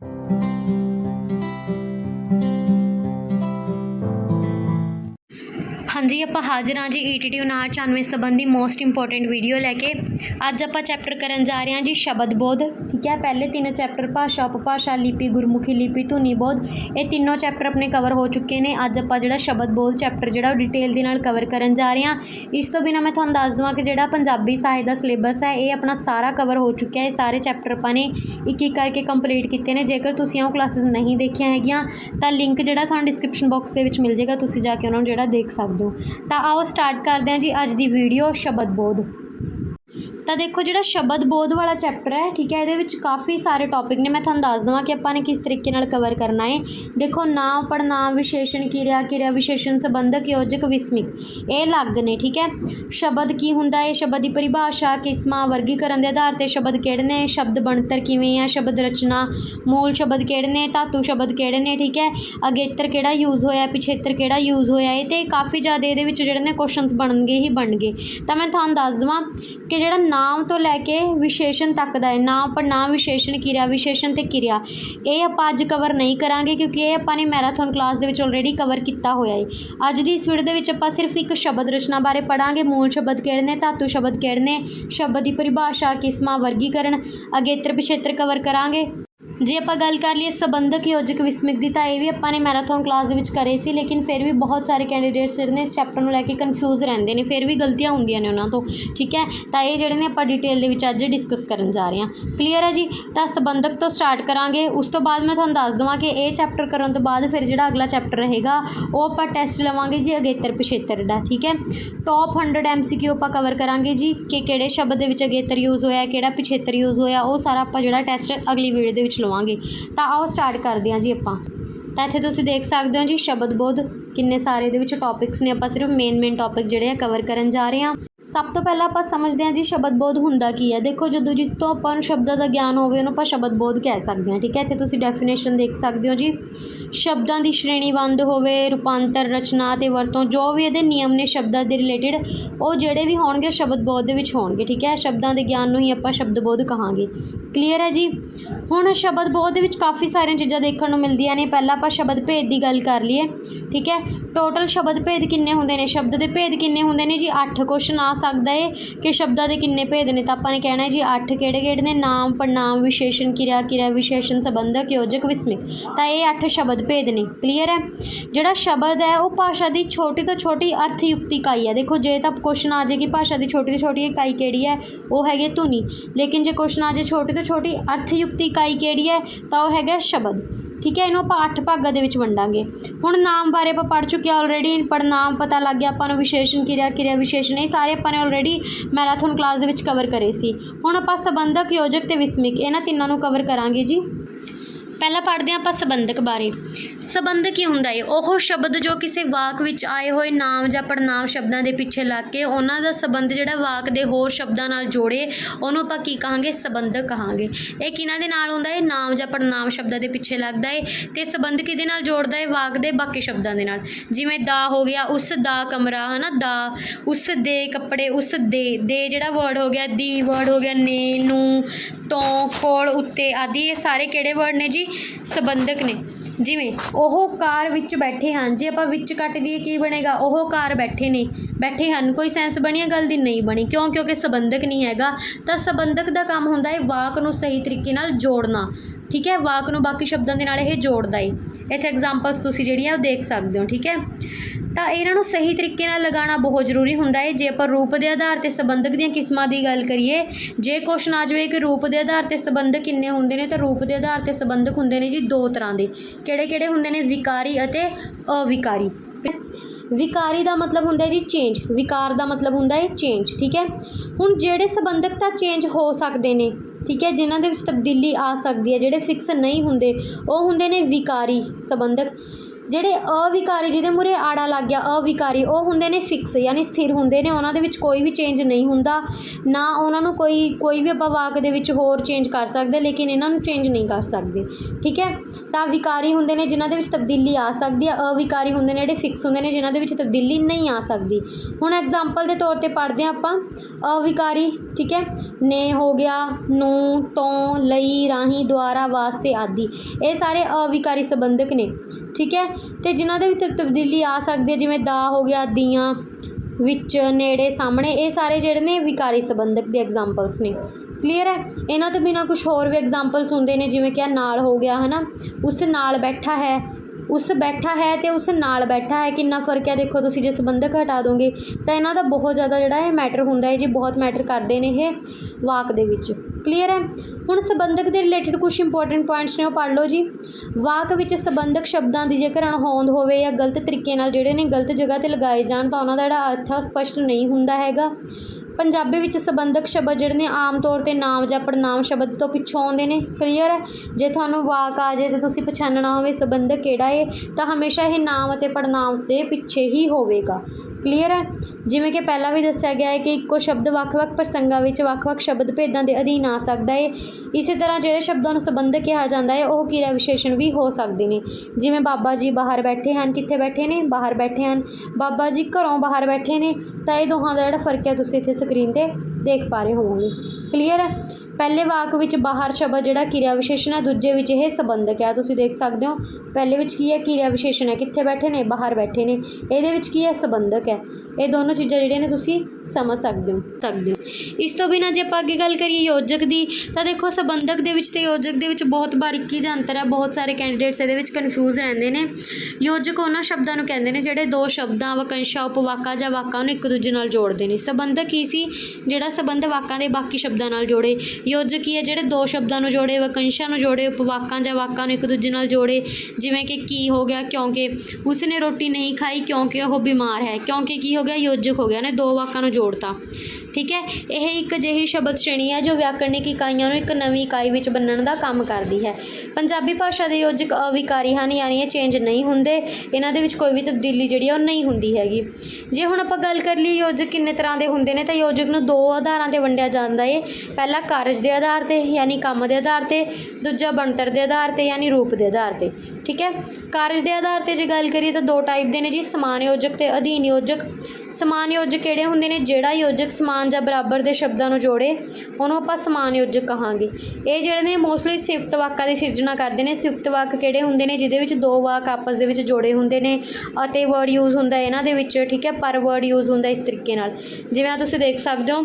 Thank you. ਹਾਂਜੀ, ਆਪਾਂ ਹਾਜ਼ਰ ਹਾਂ ਜੀ ਈਟੀਟੀ 99 ਸੰਬੰਧੀ ਮੋਸਟ ਇੰਪੋਰਟੈਂਟ ਵੀਡੀਓ ਲੈ ਕੇ। ਅੱਜ ਆਪਾਂ ਚੈਪਟਰ ਕਰਨ ਜਾ ਰਹੇ ਹਾਂ ਜੀ ਸ਼ਬਦ ਬੋਧ, ਠੀਕ ਹੈ? ਪਹਿਲੇ ਤਿੰਨ ਚੈਪਟਰ ਭਾਸ਼ਾ, ਉਪਭਾਸ਼ਾ, ਲਿਪੀ, ਗੁਰਮੁਖੀ, ਲਿਪੀ, ਧੁਨੀ, ਬੋਧ, ਇਹ ਤਿੰਨੋਂ ਚੈਪਟਰ ਆਪਣੇ ਕਵਰ ਹੋ ਚੁੱਕੇ ਨੇ। ਅੱਜ ਆਪਾਂ ਜਿਹੜਾ ਸ਼ਬਦ ਬੋਧ ਚੈਪਟਰ ਜਿਹੜਾ ਉਹ ਡਿਟੇਲ ਦੇ ਨਾਲ ਕਵਰ ਕਰਨ ਜਾ ਰਹੇ ਹਾਂ। ਇਸ ਤੋਂ ਬਿਨਾ ਮੈਂ ਤੁਹਾਨੂੰ ਦੱਸ ਦਵਾਂ ਕਿ ਜਿਹੜਾ ਪੰਜਾਬੀ ਸਾਹਿਤ ਦਾ ਸਿਲੇਬਸ ਹੈ, ਇਹ ਆਪਣਾ ਸਾਰਾ ਕਵਰ ਹੋ ਚੁੱਕਿਆ ਹੈ। ਇਹ ਸਾਰੇ ਚੈਪਟਰ ਆਪਾਂ ਨੇ ਇੱਕ ਇੱਕ ਕਰਕੇ ਕੰਪਲੀਟ ਕੀਤੇ ਨੇ। ਜੇਕਰ ਤੁਸੀਂ ਉਹ ਕਲਾਸਿਸ ਨਹੀਂ ਦੇਖੀਆਂ ਹੈਗੀਆਂ, ਤਾਂ ਲਿੰਕ ਜਿਹੜਾ ਤੁਹਾਨੂੰ ਡਿਸਕ੍ਰਿਪਸ਼ਨ ਬਾਕਸ ਦੇ ਵਿੱਚ ਮਿਲ ਜਾਏਗਾ, ਤੁਸੀਂ ਜਾ ਕੇ ਉਹਨਾਂ ਨੂੰ ਜਿਹੜਾ ਦੇਖ ਸਕਦੇ ਹੋ। ਤਾਂ ਆਓ ਸਟਾਰਟ ਕਰਦੇ ਹਾਂ ਜੀ ਅੱਜ ਦੀ ਵੀਡੀਓ ਸ਼ਬਦ ਬੋਧ। ਤਾਂ ਦੇਖੋ ਜਿਹੜਾ ਸ਼ਬਦ ਬੋਧ ਵਾਲਾ ਚੈਪਟਰ ਹੈ, ਠੀਕ ਹੈ, ਇਹਦੇ ਵਿੱਚ ਕਾਫੀ ਸਾਰੇ ਟੌਪਿਕ ਨੇ। ਮੈਂ ਤੁਹਾਨੂੰ ਦੱਸ ਦਵਾਂ ਕਿ ਆਪਾਂ ਨੇ ਕਿਸ ਤਰੀਕੇ ਨਾਲ ਕਵਰ ਕਰਨਾ ਹੈ। ਦੇਖੋ, ਨਾਮ ਪੜਨਾਮ ਵਿਸ਼ੇਸ਼ਣ ਕਿਰਿਆ ਕਿਰਿਆ ਵਿਸ਼ੇਸ਼ਣ ਸੰਬੰਧਕ, ਯੋਜਕ, ਵਿਸਮਿਕ, ਇਹ ਅਲੱਗ ਨੇ, ਠੀਕ ਹੈ। ਸ਼ਬਦ ਕੀ ਹੁੰਦਾ ਹੈ? ਸ਼ਬਦ ਦੀ ਪਰਿਭਾਸ਼ਾ, ਕਿਸਮਾਂ, ਵਰਗੀਕਰਨ ਦੇ ਆਧਾਰ ਤੇ ਸ਼ਬਦ ਕਿਹੜੇ ਨੇ? ਸ਼ਬਦ ਬਣਤਰ ਕਿਵੇਂ ਆ? ਸ਼ਬਦ ਰਚਨਾ, ਮੂਲ ਸ਼ਬਦ ਕਿਹੜੇ ਨੇ? ਧਾਤੂ ਸ਼ਬਦ ਕਿਹੜੇ ਨੇ? ਠੀਕ ਹੈ। ਅਗੇਤਰ ਕਿਹੜਾ ਯੂਜ਼ ਹੋਇਆ, ਪਿਛੇਤਰ ਕਿਹੜਾ ਯੂਜ਼ ਹੋਇਆ ਹੈ ਤੇ ਕਾਫੀ ਜ਼ਿਆਦਾ ਇਹਦੇ ਵਿੱਚ ਜਿਹੜੇ ਨੇ ਕੁਐਸਚਨਸ ਬਣਨਗੇ ਹੀ ਬਣਨਗੇ। ਤਾਂ ਮੈਂ ਤੁਹਾਨੂੰ ਦੱਸ ਦਵਾਂ ਕਿ ਜਿਹੜਾ ਨਾਮ ਤੋਂ ਲੈ ਕੇ ਵਿਸ਼ੇਸ਼ਣ ਤੱਕ ਦਾ ਹੈ। ਨਾਮ ਪੜਨਾਮ ਵਿਸ਼ੇਸ਼ਣ ਕਿਰਿਆ, ਵਿਸ਼ੇਸ਼ਣ ਤੇ ਕਿਰਿਆ। ਇਹ ਆਪਾਂ ਅੱਜ ਕਵਰ ਨਹੀਂ ਕਰਾਂਗੇ ਕਿਉਂਕਿ ਇਹ ਆਪਾਂ ਨੇ ਮੈਰਾਥਨ ਕਲਾਸ ਦੇ ਵਿੱਚ ਆਲਰੇਡੀ ਕਵਰ ਕੀਤਾ ਹੋਇਆ ਹੈ। ਅੱਜ ਦੀ ਇਸ ਵੀਡੀਓ ਦੇ ਵਿੱਚ ਆਪਾਂ ਸਿਰਫ ਇੱਕ ਸ਼ਬਦ ਰਚਨਾ ਬਾਰੇ ਪੜਾਂਗੇ ਮੂਲ ਸ਼ਬਦ ਕਿਹੜੇ ਨੇ, ਧਾਤੂ ਸ਼ਬਦ ਕਿਹੜੇ ਨੇ, ਸ਼ਬਦ ਦੀ ਪਰਿਭਾਸ਼ਾ, ਕਿਸਮਾਂ, ਵਰਗੀਕਰਨ ਅਗੇਤਰ ਪਿਛੇਤਰ ਕਵਰ ਕਰਾਂਗੇ। ਜੇ ਆਪਾਂ ਗੱਲ ਕਰ ਲਈਏ ਸੰਬੰਧਕ ਯੋਜਕ ਵਿਸਮਿਕ ਦੀ ਤਾਂ ਇਹ ਵੀ ਆਪਾਂ ਨੇ ਮੈਰਾਥਨ ਕਲਾਸ ਦੇ ਵਿੱਚ ਕਰੇ ਸੀ, ਲੇਕਿਨ ਫਿਰ ਵੀ ਬਹੁਤ ਸਾਰੇ ਕੈਂਡੀਡੇਟਸ ਜਿਹੜੇ ਨੇ ਇਸ ਚੈਪਟਰ ਨੂੰ ਲੈ ਕੇ ਕਨਫਿਊਜ਼ ਰਹਿੰਦੇ ਨੇ, ਫਿਰ ਵੀ ਗਲਤੀਆਂ ਹੁੰਦੀਆਂ ਨੇ ਉਹਨਾਂ ਤੋਂ, ਠੀਕ ਹੈ? ਤਾਂ ਇਹ ਜਿਹੜੇ ਨੇ ਆਪਾਂ ਡਿਟੇਲ ਦੇ ਵਿੱਚ ਅੱਜ ਡਿਸਕਸ ਕਰਨ ਜਾ ਰਹੇ ਹਾਂ। ਕਲੀਅਰ ਹੈ ਜੀ? ਤਾਂ ਸੰਬੰਧਕ ਤੋਂ ਸਟਾਰਟ ਕਰਾਂਗੇ, ਉਸ ਤੋਂ ਬਾਅਦ ਮੈਂ ਤੁਹਾਨੂੰ ਦੱਸ ਦਵਾਂ ਕਿ ਇਹ ਚੈਪਟਰ ਕਰਨ ਤੋਂ ਬਾਅਦ ਫਿਰ ਜਿਹੜਾ ਅਗਲਾ ਚੈਪਟਰ ਰਹੇਗਾ, ਉਹ ਆਪਾਂ ਟੈਸਟ ਲਵਾਂਗੇ ਜੀ ਅਗੇਤਰ ਪਿਛੇਤਰ ਦਾ, ਠੀਕ ਹੈ? ਟੌਪ 100 ਐਮਸੀਕਿਊ ਆਪਾਂ ਕਵਰ ਕਰਾਂਗੇ ਜੀ, ਕਿ ਕਿਹੜੇ ਸ਼ਬਦ ਦੇ ਵਿੱਚ ਅਗੇਤਰ ਯੂਜ਼ ਹੋਇਆ, ਕਿਹੜਾ ਪਿਛੇਤਰ ਯੂਜ਼ ਹੋਇਆ, ਉਹ ਸਾਰਾ ਆਪਾਂ ਜਿਹੜਾ ਟੈਸਟ ਅਗਲੀ ਵੀਡੀਓ ਦੇ ਵਿੱਚ ਲਵਾਂਗੇ ਤਾਂ ਆਓ ਸਟਾਰਟ ਕਰਦੇ ਹਾਂ ਜੀ ਆਪਾਂ। ਤਾਂ ਇੱਥੇ ਤੁਸੀਂ ਦੇਖ ਸਕਦੇ ਹੋ ਜੀ ਸ਼ਬਦ ਬੋਧ। ਕਿੰਨੇ ਸਾਰੇ ਦੇ ਵਿੱਚ ਟੌਪਿਕਸ ਨੇ। ਆਪਾਂ ਸਿਰਫ ਮੇਨ ਮੇਨ ਟੌਪਿਕ ਜਿਹੜੇ ਆ ਕਵਰ ਕਰਨ ਜਾ ਰਹੇ ਹਾਂ। ਸਭ ਤੋਂ ਪਹਿਲਾਂ ਆਪਾਂ ਸਮਝਦੇ ਹਾਂ ਜੀ ਸ਼ਬਦ ਬੋਧ ਹੁੰਦਾ ਕੀ ਹੈ। ਦੇਖੋ ਜਦੋਂ ਜਿਸ ਤੋਂ ਆਪਾਂ ਨੂੰ ਸ਼ਬਦਾਂ ਦਾ ਗਿਆਨ ਹੋਵੇ, ਉਹਨੂੰ ਆਪਾਂ ਸ਼ਬਦ ਬੋਧ ਕਹਿ ਸਕਦੇ ਹਾਂ, ਠੀਕ ਹੈ? ਇੱਥੇ ਤੁਸੀਂ ਡੈਫੀਨੇਸ਼ਨ ਦੇਖ ਸਕਦੇ ਹੋ ਜੀ। ਸ਼ਬਦਾਂ ਦੀ ਸ਼੍ਰੇਣੀਬੰਦ ਹੋਵੇ, ਰੂਪਾਂਤਰ, ਰਚਨਾ ਤੇ ਵਰਤੋਂ, ਜੋ ਵੀ ਇਹਦੇ ਨਿਯਮ ਨੇ ਸ਼ਬਦਾਂ ਦੇ ਰਿਲੇਟਡ ਉਹ ਜਿਹੜੇ ਵੀ ਹੋਣਗੇ ਸ਼ਬਦ ਬੋਧ ਦੇ ਵਿੱਚ ਹੋਣਗੇ, ਠੀਕ ਹੈ? ਸ਼ਬਦਾਂ ਦੇ ਗਿਆਨ ਨੂੰ ਹੀ ਆਪਾਂ ਸ਼ਬਦ ਬੋਧ ਕਹਾਂਗੇ। ਕਲੀਅਰ ਹੈ ਜੀ? ਹੁਣ ਸ਼ਬਦ ਬੋਧ ਦੇ ਵਿੱਚ ਕਾਫੀ ਸਾਰੀਆਂ ਚੀਜ਼ਾਂ ਦੇਖਣ ਨੂੰ ਮਿਲਦੀਆਂ ਨੇ। ਪਹਿਲਾਂ ਆਪਾਂ ਸ਼ਬਦ ਭੇਦ ਦੀ ਗੱਲ ਕਰ ਲਈਏ, ਠੀਕ ਹੈ? ਟੋਟਲ ਸ਼ਬਦ ਭੇਦ ਕਿੰਨੇ ਹੁੰਦੇ ਨੇ? ਸ਼ਬਦ ਦੇ ਭੇਦ ਕਿੰਨੇ ਹੁੰਦੇ ਨੇ ਜੀ? 8 ਕੁਐਸਚਨ ਆ ਸਕਦਾ ਏ ਕਿ ਸ਼ਬਦਾਂ ਦੇ ਕਿੰਨੇ ਭੇਦ ਨੇ ਤਾਂ ਆਪਾਂ ਨੇ ਕਹਿਣਾ ਜੀ ਅੱਠ ਕਿਹੜੇ ਕਿਹੜੇ ਨੇ? ਨਾਮ ਪੜਨਾਮ ਵਿਸ਼ੇਸ਼ਣ, ਕਿਰਿਆ ਕਿਰਿਆ, ਵਿਸ਼ੇਸ਼ਣ, ਸੰਬੰਧਕ, ਯੋਜਕ, ਵਿਸਮਿਕ। ਤਾਂ ਇਹ ਅੱਠ ਸ਼ਬਦ ਭੇਦ ਨੇ। ਕਲੀਅਰ ਹੈ? ਜਿਹੜਾ ਸ਼ਬਦ ਹੈ ਉਹ ਭਾਸ਼ਾ ਦੀ ਛੋਟੀ ਤੋਂ ਛੋਟੀ ਅਰਥਯੁਕਤ ਇਕਾਈ ਹੈ। ਦੇਖੋ, ਜੇ ਤਾਂ ਕੁਐਸਚਨ ਆ ਜਾਏਗੀ ਭਾਸ਼ਾ ਦੀ ਛੋਟੀ ਤੋਂ ਛੋਟੀ ਇਕਾਈ ਕਿਹੜੀ ਹੈ? ਉਹ ਹੈਗੀ ਧੁਨੀ। ਲੇਕਿਨ ਜੇ ਕੁਐਸਚਨ ਆ ਜਾਏ ਛੋਟੀ ਤੋਂ ਛੋਟੀ ਅਰਥਯੁਕਤ ਇਕਾਈ ਕਿਹੜੀ ਹੈ? ਤਾਂ ਉਹ ਹੈਗਾ ਸ਼ਬਦ। ਠੀਕ ਹੈ, ਇਹਨੂੰ ਆਪਾਂ 8 ਭਾਗਾਂ ਦੇ ਵਿੱਚ ਵੰਡਾਂਗੇ। ਹੁਣ ਨਾਮ ਬਾਰੇ ਆਪਾਂ ਪੜ੍ਹ ਚੁੱਕੇ ਆਲਰੇਡੀ ਪੜਨਾਮ ਪਤਾ ਲੱਗ ਗਿਆ, ਆਪਾਂ ਨੂੰ ਵਿਸ਼ੇਸ਼ਣ, ਕਿਰਿਆ ਕਿਰਿਆ ਵਿਸ਼ੇਸ਼ਣ, ਇਹ ਸਾਰੇ ਆਪਾਂ ਨੇ ਆਲਰੇਡੀ ਮੈਰਾਥਨ ਕਲਾਸ ਦੇ ਵਿੱਚ ਕਵਰ ਕਰੇ ਸੀ। ਹੁਣ ਆਪਾਂ ਸੰਬੰਧਕ ਯੋਜਕ ਤੇ ਵਿਸਮਿਕ, ਇਹਨਾਂ ਤਿੰਨਾਂ ਨੂੰ ਕਵਰ ਕਰਾਂਗੇ ਜੀ। ਪਹਿਲਾਂ ਪੜ੍ਹਦੇ ਹਾਂ ਆਪਾਂ ਸੰਬੰਧਕ ਬਾਰੇ। ਸੰਬੰਧ ਕੀ ਹੁੰਦਾ ਏ? ਉਹ ਸ਼ਬਦ ਜੋ ਕਿਸੇ ਵਾਕ ਵਿੱਚ ਆਏ ਹੋਏ ਨਾਮ ਜਾਂ ਪੜਨਾਮ ਸ਼ਬਦਾਂ ਦੇ ਪਿੱਛੇ ਲੱਗ ਕੇ ਉਹਨਾਂ ਦਾ ਸੰਬੰਧ ਜਿਹੜਾ ਵਾਕ ਦੇ ਹੋਰ ਸ਼ਬਦਾਂ ਨਾਲ ਜੋੜੇ, ਉਹਨੂੰ ਆਪਾਂ ਕੀ ਕਹਾਂਗੇ? ਸੰਬੰਧਕ ਕਹਾਂਗੇ। ਇਹ ਕਿਹਨਾਂ ਦੇ ਨਾਲ ਹੁੰਦਾ ਏ? ਨਾਮ ਜਾਂ ਪੜਨਾਮ ਸ਼ਬਦਾਂ ਦੇ ਪਿੱਛੇ ਲੱਗਦਾ ਏ ਤੇ ਸੰਬੰਧ ਕਿਹਦੇ ਨਾਲ ਜੋੜਦਾ ਏ? ਵਾਕ ਦੇ ਬਾਕੀ ਸ਼ਬਦਾਂ ਦੇ ਨਾਲ। ਜਿਵੇਂ ਦਾ ਹੋ ਗਿਆ, ਉਸ ਦਾ ਕਮਰਾ, ਹਨਾ? ਦਾ, ਉਸ ਦੇ ਕੱਪੜੇ, ਉਸ ਦੇ ਦੇ ਜਿਹੜਾ ਵਰਡ ਹੋ ਗਿਆ, ਦੀ ਵਰਡ ਹੋ ਗਿਆ, ਨੇ, ਨੂੰ, ਤੋਂ, ਕੋਲ, ਉੱਤੇ ਆਦਿ, ਇਹ ਸਾਰੇ ਕਿਹੜੇ ਵਰਡ ਨੇ ਜੀ? ਸੰਬੰਧਕ ਨੇ। ਜਿਵੇਂ, ਉਹ ਕਾਰ ਵਿੱਚ ਬੈਠੇ ਹਨ। ਜੇ ਆਪਾਂ ਵਿੱਚ ਕੱਟ ਦਈਏ, ਕੀ ਬਣੇਗਾ? ਉਹ ਕਾਰ ਬੈਠੇ ਨੇ। ਬੈਠੇ ਹਨ। ਕੋਈ ਸੈਂਸ ਬਣੀ ਹੈ ਗੱਲ ਦੀ? ਨਹੀਂ ਬਣੀ। ਕਿਉਂ? ਕਿਉਂਕਿ ਸੰਬੰਧਕ ਨਹੀਂ ਹੈਗਾ। ਤਾਂ ਸੰਬੰਧਕ ਦਾ ਕੰਮ ਹੁੰਦਾ ਹੈ ਵਾਕ ਨੂੰ ਸਹੀ ਤਰੀਕੇ ਨਾਲ ਜੋੜਨਾ। ਠੀਕ ਹੈ? ਵਾਕ ਨੂੰ ਬਾਕੀ ਸ਼ਬਦਾਂ ਦੇ ਨਾਲ ਇਹ ਜੋੜਦਾ ਹੈ ਇੱਥੇ ਐਗਜ਼ਾਮਪਲਸ ਤੁਸੀਂ ਜਿਹੜੀਆਂ ਉਹ ਦੇਖ ਸਕਦੇ ਹੋ। ਠੀਕ ਹੈ? ਤਾਂ ਇਹਨਾਂ ਨੂੰ ਸਹੀ ਤਰੀਕੇ ਨਾਲ ਲਗਾਉਣਾ ਬਹੁਤ ਜ਼ਰੂਰੀ ਹੁੰਦਾ ਹੈ। ਜੇ ਆਪਾਂ ਰੂਪ ਦੇ ਆਧਾਰ ਤੇ ਸੰਬੰਧਕ ਦੀਆਂ ਕਿਸਮਾਂ ਦੀ ਗੱਲ ਕਰੀਏ, ਜੇ ਕੁਐਸਚਨ ਆ ਜਾਵੇ ਕਿ ਰੂਪ ਦੇ ਆਧਾਰ ਤੇ ਸੰਬੰਧਕ ਕਿੰਨੇ ਹੁੰਦੇ ਨੇ, ਤਾਂ ਰੂਪ ਦੇ ਆਧਾਰ ਤੇ ਸੰਬੰਧਕ ਹੁੰਦੇ ਨੇ ਜੀ ਦੋ ਤਰ੍ਹਾਂ ਦੇ। ਕਿਹੜੇ ਕਿਹੜੇ ਹੁੰਦੇ ਨੇ? ਵਿਕਾਰੀ ਅਤੇ ਅਵਿਕਾਰੀ। ਵਿਕਾਰੀ ਦਾ ਮਤਲਬ ਹੁੰਦਾ ਹੈ ਜੀ ਚੇਂਜ ਵਿਕਾਰ ਦਾ ਮਤਲਬ ਹੁੰਦਾ ਹੈ ਚੇਂਜ ਠੀਕ ਹੈ? ਹੁਣ ਜਿਹੜੇ ਸੰਬੰਧਕ ਤਾਂ ਚੇਂਜ ਹੋ ਸਕਦੇ ਨੇ, ਠੀਕ ਹੈ? ਜਿਨ੍ਹਾਂ ਦੇ ਵਿੱਚ ਤਬਦੀਲੀ ਆ ਸਕਦੀ ਹੈ, ਜਿਹੜੇ ਫਿਕਸ ਨਹੀਂ ਹੁੰਦੇ, ਉਹ ਹੁੰਦੇ ਨੇ ਵਿਕਾਰੀ ਸੰਬੰਧਕ। ਜਿਹੜੇ ਅਵਿਕਾਰੀ ਜਿਹਦੇ ਮੂਰੇ ਆੜਾ ਲੱਗ ਗਿਆ, ਅਵਿਕਾਰੀ, ਉਹ ਹੁੰਦੇ ਨੇ ਫਿਕਸ ਯਾਨੀ ਸਥਿਰ ਹੁੰਦੇ ਨੇ, ਉਹਨਾਂ ਦੇ ਵਿੱਚ ਕੋਈ ਵੀ ਚੇਂਜ ਨਹੀਂ ਹੁੰਦਾ, ਨਾ ਉਹਨਾਂ ਨੂੰ ਕੋਈ ਕੋਈ ਵੀ ਆਪਾਂ ਵਾਕ ਦੇ ਵਿੱਚ ਹੋਰ ਚੇਂਜ ਕਰ ਸਕਦੇ, ਲੇਕਿਨ ਇਹਨਾਂ ਨੂੰ ਚੇਂਜ ਨਹੀਂ ਕਰ ਸਕਦੇ, ਠੀਕ ਹੈ? ਤਾਂ ਵਿਕਾਰੀ ਹੁੰਦੇ ਨੇ ਜਿਨ੍ਹਾਂ ਦੇ ਵਿੱਚ ਤਬਦੀਲੀ ਆ ਸਕਦੀ ਹੈ, ਅਵਿਕਾਰੀ ਹੁੰਦੇ ਨੇ ਜਿਹੜੇ ਫਿਕਸ ਹੁੰਦੇ ਨੇ, ਜਿਨ੍ਹਾਂ ਦੇ ਵਿੱਚ ਤਬਦੀਲੀ ਨਹੀਂ ਆ ਸਕਦੀ। ਹੁਣ ਐਗਜ਼ਾਮਪਲ ਦੇ ਤੌਰ ਤੇ ਪੜ੍ਹਦੇ ਹਾਂ ਆਪਾਂ, ਅਵਿਕਾਰੀ, ਠੀਕ ਹੈ? ਨੇ ਹੋ ਗਿਆ, ਨੂੰ, ਤੋਂ, ਲਈ, ਰਾਹੀਂ, ਦੁਆਰਾ, ਵਾਸਤੇ ਆਦਿ, ਇਹ ਸਾਰੇ ਅਵਿਕਾਰੀ ਸੰਬੰਧਕ ਨੇ, ਠੀਕ ਹੈ? ਅਤੇ ਜਿਨ੍ਹਾਂ ਦੇ ਵਿੱਚ ਤਬਦੀਲੀ ਆ ਸਕਦੀ ਹੈ, ਜਿਵੇਂ ਦਾ ਹੋ ਗਿਆ, ਦੀਆਂ, ਵਿੱਚ, ਨੇੜੇ, ਸਾਹਮਣੇ, ਇਹ ਸਾਰੇ ਜਿਹੜੇ ਨੇ ਵਿਕਾਰੀ ਸੰਬੰਧਕ ਦੇ ਐਗਜ਼ਾਮਪਲਸ ਨੇ। ਕਲੀਅਰ ਹੈ? ਇਹਨਾਂ ਤੋਂ ਬਿਨਾਂ ਕੁਝ ਹੋਰ ਵੀ ਐਗਜ਼ਾਮਪਲਸ ਹੁੰਦੇ ਨੇ, ਜਿਵੇਂ ਕਿ ਆਹ ਨਾਲ ਹੋ ਗਿਆ ਹੈ ਨਾ ਉਸ ਨਾਲ ਬੈਠਾ ਹੈ, ਉਸ ਬੈਠਾ ਹੈ ਤੇ ਉਸ ਨਾਲ ਬੈਠਾ ਹੈ, ਕਿੰਨਾ ਫ਼ਰਕ ਹੈ? ਦੇਖੋ, ਤੁਸੀਂ ਜੇ ਸੰਬੰਧਕ ਹਟਾ ਦੋਗੇ, ਤਾਂ ਇਹਨਾਂ ਦਾ ਬਹੁਤ ਜ਼ਿਆਦਾ ਜਿਹੜਾ ਹੈ ਮੈਟਰ ਹੁੰਦਾ ਹੈ ਜੀ ਬਹੁਤ ਮੈਟਰ ਕਰਦੇ ਨੇ ਇਹ ਵਾਕ ਦੇ ਵਿੱਚ। ਕਲੀਅਰ ਹੈ। ਹੁਣ ਸੰਬੰਧਕ ਦੇ ਰਿਲੇਟਡ ਕੁਝ ਇੰਪੋਰਟੈਂਟ ਪੁਆਇੰਟਸ ਨੇ ਉਹ ਪੜ੍ਹ ਲਓ ਜੀ। ਵਾਕ ਵਿੱਚ ਸੰਬੰਧਕ ਸ਼ਬਦਾਂ ਦੀ ਜੇਕਰ ਅਣਹੋਂਦ ਹੋਵੇ ਜਾਂ ਗਲਤ ਤਰੀਕੇ ਨਾਲ ਜਿਹੜੇ ਨੇ ਗਲਤ ਜਗ੍ਹਾ ਤੇ ਲਗਾਏ ਜਾਣ ਤਾਂ ਉਹਨਾਂ ਦਾ ਜਿਹੜਾ ਅਰਥ ਆ ਸਪਸ਼ਟ ਨਹੀਂ ਹੁੰਦਾ ਹੈਗਾ। ਪੰਜਾਬੀ ਵਿੱਚ ਸੰਬੰਧਕ ਸ਼ਬਦ ਜਿਹੜੇ ਨੇ ਆਮ ਤੌਰ ਤੇ ਨਾਮ ਜਾਂ ਪੜਨਾਮ ਸ਼ਬਦ ਤੋਂ ਪਿੱਛੋਂ ਆਉਂਦੇ ਨੇ। ਕਲੀਅਰ ਹੈ? ਜੇ ਤੁਹਾਨੂੰ ਵਾਕ ਆ ਜੇ ਤੇ ਤੁਸੀਂ ਪਛਾਣਨਾ ਹੋਵੇ ਸੰਬੰਧਕ ਕਿਹੜਾ ਹੈ ਤਾਂ ਹਮੇਸ਼ਾ ਇਹ ਨਾਮ ਅਤੇ ਪੜਨਾਮ ਦੇ ਪਿੱਛੇ ਹੀ ਹੋਵੇਗਾ। ਕਲੀਅਰ ਹੈ? ਜਿਵੇਂ ਕਿ ਪਹਿਲਾਂ ਵੀ ਦੱਸਿਆ ਗਿਆ ਹੈ ਕਿ ਇੱਕੋ ਸ਼ਬਦ ਵੱਖ-ਵੱਖ ਪ੍ਰਸੰਗਾਂ ਵਿੱਚ ਵੱਖ-ਵੱਖ ਸ਼ਬਦ ਭੇਦਾਂ ਦੇ ਅਧੀਨ ਆ ਸਕਦਾ ਹੈ। ਇਸੇ ਤਰ੍ਹਾਂ ਜਿਹੜੇ ਸ਼ਬਦਾਂ ਨੂੰ ਸੰਬੰਧਕ ਕਿਹਾ ਜਾਂਦਾ ਹੈ, ਉਹ ਕਿਰਿਆ ਵਿਸ਼ੇਸ਼ਣ ਵੀ ਹੋ ਸਕਦੇ ਨੇ। ਜਿਵੇਂ ਬਾਬਾ ਜੀ ਬਾਹਰ ਬੈਠੇ ਹਨ, ਕਿੱਥੇ ਬੈਠੇ ਨੇ? ਬਾਹਰ ਬੈਠੇ ਹਨ। ਬਾਬਾ ਜੀ ਘਰੋਂ ਬਾਹਰ ਬੈਠੇ ਨੇ। ਤਾਂ ਇਹ ਦੋਹਾਂ ਦਾ ਜਿਹੜਾ ਫ਼ਰਕ ਹੈ, ਤੁਸੀਂ ਇੱਥੇ ਸਕਰੀਨ ਤੇ ਦੇਖ ਪਾ ਰਹੇ ਹੋਵੋਗੇ। ਕਲੀਅਰ ਹੈ? ਪਹਿਲੇ ਵਾਕ ਵਿੱਚ ਬਾਹਰ ਸ਼ਬਦ ਜਿਹੜਾ ਕਿਰਿਆ ਵਿਸ਼ੇਸ਼ਣ ਹੈ, ਦੂਜੇ ਵਿੱਚ ਇਹ ਸੰਬੰਧਕ ਹੈ। ਤੁਸੀਂ ਦੇਖ ਸਕਦੇ ਹੋ, ਪਹਿਲੇ ਵਿੱਚ ਕੀ ਹੈ? ਕਿਰਿਆ ਵਿਸ਼ੇਸ਼ਣ ਹੈ। ਕਿੱਥੇ ਬੈਠੇ ਨੇ? ਬਾਹਰ ਬੈਠੇ ਨੇ। ਇਹਦੇ ਵਿੱਚ ਕੀ ਹੈ? ਸੰਬੰਧਕ ਹੈ। ਇਹ ਦੋਨੋਂ ਚੀਜ਼ਾਂ ਜਿਹੜੀਆਂ ਨੇ ਤੁਸੀਂ ਸਮਝ ਸਕਦੇ ਹੋ ਸਕਦੇ ਹੋ। ਇਸ ਤੋਂ ਬਿਨਾਂ ਜੇ ਆਪਾਂ ਅੱਗੇ ਗੱਲ ਕਰੀਏ ਯੋਜਕ ਦੀ, ਤਾਂ ਦੇਖੋ ਸੰਬੰਧਕ ਦੇ ਵਿੱਚ ਤੇ ਯੋਜਕ ਦੇ ਵਿੱਚ ਬਹੁਤ ਬਾਰੀਕੀ ਜਾਂ ਅੰਤਰ ਹੈ ਬਹੁਤ ਸਾਰੇ ਕੈਂਡੀਡੇਟਸ ਇਹਦੇ ਵਿੱਚ ਕਨਫਿਊਜ਼ ਰਹਿੰਦੇ ਨੇ। ਯੋਜਕ ਉਹਨਾਂ ਸ਼ਬਦਾਂ ਨੂੰ ਕਹਿੰਦੇ ਨੇ ਜਿਹੜੇ ਦੋ ਸ਼ਬਦਾਂ, ਵਕੰਸ਼ਾ, ਉਪਵਾਕਾਂ ਜਾਂ ਵਾਕਾਂ ਨੂੰ ਇੱਕ ਦੂਜੇ ਨਾਲ ਜੋੜਦੇ ਨੇ। ਸੰਬੰਧਕ ਕੀ ਸੀ ਜਿਹੜਾ ਸੰਬੰਧ ਵਾਕਾਂ ਦੇ ਬਾਕੀ ਸ਼ਬਦਾਂ ਨਾਲ ਜੋੜੇ। ਯੋਜਕ ਕੀ ਹੈ ਜਿਹੜੇ ਦੋ ਸ਼ਬਦਾਂ ਨੂੰ ਜੋੜੇ, ਵਕੰਸ਼ਾ ਨੂੰ ਜੋੜੇ, ਉਪਵਾਕਾਂ ਜਾਂ ਵਾਕਾਂ ਨੂੰ ਇੱਕ ਦੂਜੇ ਨਾਲ ਜੋੜੇ। ਜਿਵੇਂ ਕਿ ਕੀ ਹੋ ਗਿਆ, ਕਿਉਂਕਿ ਉਸਨੇ ਰੋਟੀ ਨਹੀਂ ਖਾਈ, ਕਿਉਂਕਿ ਉਹ ਬਿਮਾਰ ਹੈ, ਕਿਉਂਕਿ ਕੀ ਹੋ ਗਿਆ ਯੋਜਕ ਹੋ ਗਿਆ ਨੇ ਦੋ ਵਾਕਾਂ ਨੂੰ ਜੋੜਤਾ। ਠੀਕ ਹੈ? ਇਹ ਇੱਕ ਅਜਿਹੀ ਸ਼ਬਦ ਸ਼੍ਰੇਣੀ ਹੈ ਜੋ ਵਿਆਕਰਨਿਕ ਇਕਾਈਆਂ ਨੂੰ ਇੱਕ ਨਵੀਂ ਇਕਾਈ ਵਿੱਚ ਬੰਨਣ ਦਾ ਕੰਮ ਕਰਦੀ ਹੈ। ਪੰਜਾਬੀ ਭਾਸ਼ਾ ਦੇ ਯੋਜਕ ਅਵਿਕਾਰੀ ਹਨ, ਯਾਨੀ ਇਹ ਚੇਂਜ ਨਹੀਂ ਹੁੰਦੇ। ਇਹਨਾਂ ਦੇ ਵਿੱਚ ਕੋਈ ਵੀ ਤਬਦੀਲੀ ਜਿਹੜੀ ਆ, ਉਹ ਨਹੀਂ ਹੁੰਦੀ ਹੈਗੀ। ਜੇ ਹੁਣ ਆਪਾਂ ਗੱਲ ਕਰ ਲਈ ਯੋਜਕ ਕਿੰਨੇ ਤਰ੍ਹਾਂ ਦੇ ਹੁੰਦੇ ਨੇ, ਤਾਂ ਯੋਜਕ ਨੂੰ ਦੋ ਆਧਾਰਾਂ ਤੇ ਵੰਡਿਆ ਜਾਂਦਾ ਏ। ਪਹਿਲਾ ਕਾਰਜ ਦੇ ਆਧਾਰ ਤੇ, ਯਾਨੀ ਕੰਮ ਦੇ ਆਧਾਰ ਤੇ, ਦੂਜਾ ਬਣਤਰ ਦੇ ਆਧਾਰ ਤੇ, ਯਾਨੀ ਰੂਪ ਦੇ ਆਧਾਰ ਤੇ। ਠੀਕ ਹੈ? ਕਾਰਜ ਦੇ ਆਧਾਰ ਤੇ ਜੇ ਗੱਲ ਕਰੀਏ, ਤਾਂ ਦੋ ਟਾਈਪ ਦੇ ਨੇ ਜੀ, ਸਮਾਨ ਯੋਜਕ ਤੇ ਅਧੀਨ ਯੋਜਕ। ਸਮਾਨ ਯੋਜਕ ਕਿਹੜੇ ਹੁੰਦੇ ਨੇ? ਜਿਹੜਾ ਯੋਜਕ ਸਮਾਨ ਜਾਂ ਬਰਾਬਰ ਦੇ ਸ਼ਬਦਾਂ ਨੂੰ ਜੋੜੇ, ਉਹਨੂੰ ਆਪਾਂ ਸਮਾਨ ਯੋਜਕ ਕਹਾਂਗੇ। ਇਹ ਜਿਹੜੇ ਨੇ ਮੋਸਟਲੀ ਸੰਯੁਕਤ ਵਾਕਾਂ ਦੀ ਸਿਰਜਣਾ ਕਰਦੇ ਨੇ। ਸੰਯੁਕਤ ਵਾਕ ਕਿਹੜੇ ਹੁੰਦੇ ਨੇ? ਜਿਹਦੇ ਵਿੱਚ ਦੋ ਵਾਕ ਆਪਸ ਦੇ ਵਿੱਚ ਜੋੜੇ ਹੁੰਦੇ ਨੇ ਅਤੇ ਵਰਡ ਯੂਜ਼ ਹੁੰਦਾ ਇਹਨਾਂ ਦੇ ਵਿੱਚ, ਠੀਕ ਹੈ? ਪਰ ਵਰਡ ਯੂਜ਼ ਹੁੰਦਾ ਇਸ ਤਰੀਕੇ ਨਾਲ। ਜਿਵੇਂ ਤੁਸੀਂ ਦੇਖ ਸਕਦੇ ਹੋ,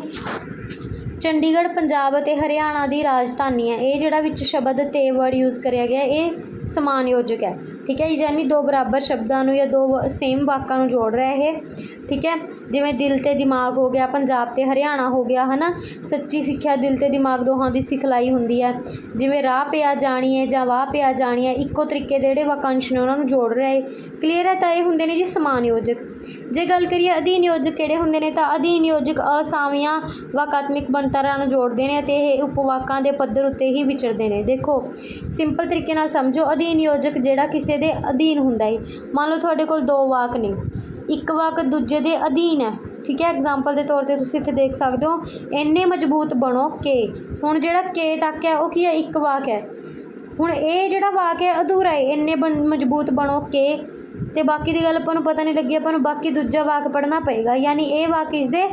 ਚੰਡੀਗੜ੍ਹ, ਪੰਜਾਬ ਅਤੇ ਹਰਿਆਣਾ ਦੀ ਰਾਜਧਾਨੀ ਹੈ। ਇਹ ਜਿਹੜਾ ਵਿੱਚ ਸ਼ਬਦ ਤੇ ਵਰਡ ਯੂਜ਼ ਕਰਿਆ ਗਿਆ, ਇਹ ਸਮਾਨ ਯੋਜਕ ਹੈ। ਠੀਕ ਹੈ ਯਾਨੀ ਦੋ ਬਰਾਬਰ ਸ਼ਬਦਾਂ ਨੂੰ ਜਾਂ ਦੋ ਸੇਮ ਵਾਕਾਂ ਨੂੰ ਜੋੜ ਰਿਹਾ ਇਹ। ਠੀਕ ਹੈ, ਜਿਵੇਂ ਦਿਲ ਤੇ ਦਿਮਾਗ ਹੋ ਗਿਆ, ਪੰਜਾਬ ਤੇ ਹਰਿਆਣਾ ਹੋ ਗਿਆ, ਹਨਾ? ਸੱਚੀ ਸਿੱਖਿਆ ਦਿਲ ਤੇ ਦਿਮਾਗ ਦੋਹਾਂ ਦੀ ਸਿਖਲਾਈ ਹੁੰਦੀ ਹੈ। ਜਿਵੇਂ ਰਾਹ ਪਿਆ ਜਾਣੀ ਹੈ ਜਾਂ ਵਾਹ ਪਿਆ ਜਾਣੀ ਹੈ, ਇੱਕੋ ਤਰੀਕੇ ਦੇ ਜਿਹੜੇ ਵਾਕੰਸ਼ ਨੇ ਉਹਨਾਂ ਨੂੰ ਜੋੜ ਰਿਹਾ ਹੈ ਕਲੀਅਰ ਹੈ ਤਾਂ ਇਹ ਹੁੰਦੇ ਨੇ ਜੀ ਸਮਾਨ ਯੋਜਕ ਜੇ ਗੱਲ ਕਰੀਏ ਅਧੀਨ ਯੋਜਕ ਕਿਹੜੇ ਹੁੰਦੇ ਨੇ, ਤਾਂ ਅਧੀਨ ਯੋਜਕ ਅਸਾਮੀਆਂ ਵਾਕਾਤਮਿਕ ਬਣਤਰਾਂ ਨੂੰ ਜੋੜਦੇ ਨੇ ਅਤੇ ਇਹ ਉਪਵਾਕਾਂ ਦੇ ਪੱਧਰ ਉੱਤੇ ਹੀ ਵਿਚਰਦੇ ਨੇ। ਦੇਖੋ ਸਿੰਪਲ ਤਰੀਕੇ ਨਾਲ ਸਮਝੋ ਅਧੀਨ ਯੋਜਕ ਜਿਹੜਾ ਕਿਸੇ ਦੇ ਅਧੀਨ ਹੁੰਦਾ ਹੈ ਮੰਨ ਲਓ ਤੁਹਾਡੇ ਕੋਲ ਦੋ ਵਾਕ ਨੇ। ਇੱਕ ਵਾਕ ਦੂਜੇ ਦੇ ਅਧੀਨ ਹੈ। ਠੀਕ ਹੈ? ਐਗਜ਼ਾਮਪਲ ਦੇ ਤੌਰ ਤੇ ਤੁਸੀਂ ਇੱਥੇ ਦੇਖ ਸਕਦੇ ਹੋ, ਇੰਨੇ ਮਜ਼ਬੂਤ ਬਣੋ ਕਿ ਹੁਣ ਜਿਹੜਾ ਕੇ ਤੱਕ ਹੈ, ਉਹ ਕੀ ਹੈ? ਇੱਕ ਵਾਕ ਹੈ। ਹੁਣ ਇਹ ਜਿਹੜਾ ਵਾਕ ਹੈ, ਅਧੂਰਾ ਹੈ ਇੰਨੇ ਬਣ, ਮਜ਼ਬੂਤ ਬਣੋ ਕਿ ਤੇ ਬਾਕੀ ਦੀ ਗੱਲ ਆਪਾਂ ਨੂੰ ਪਤਾ ਨਹੀਂ ਲੱਗੀ, ਆਪਾਂ ਨੂੰ ਬਾਕੀ ਦੂਜਾ ਵਾਕ ਪੜ੍ਹਨਾ ਪਏਗਾ। ਯਾਨੀ ਇਹ ਵਾਕ ਇਸ ਦੇ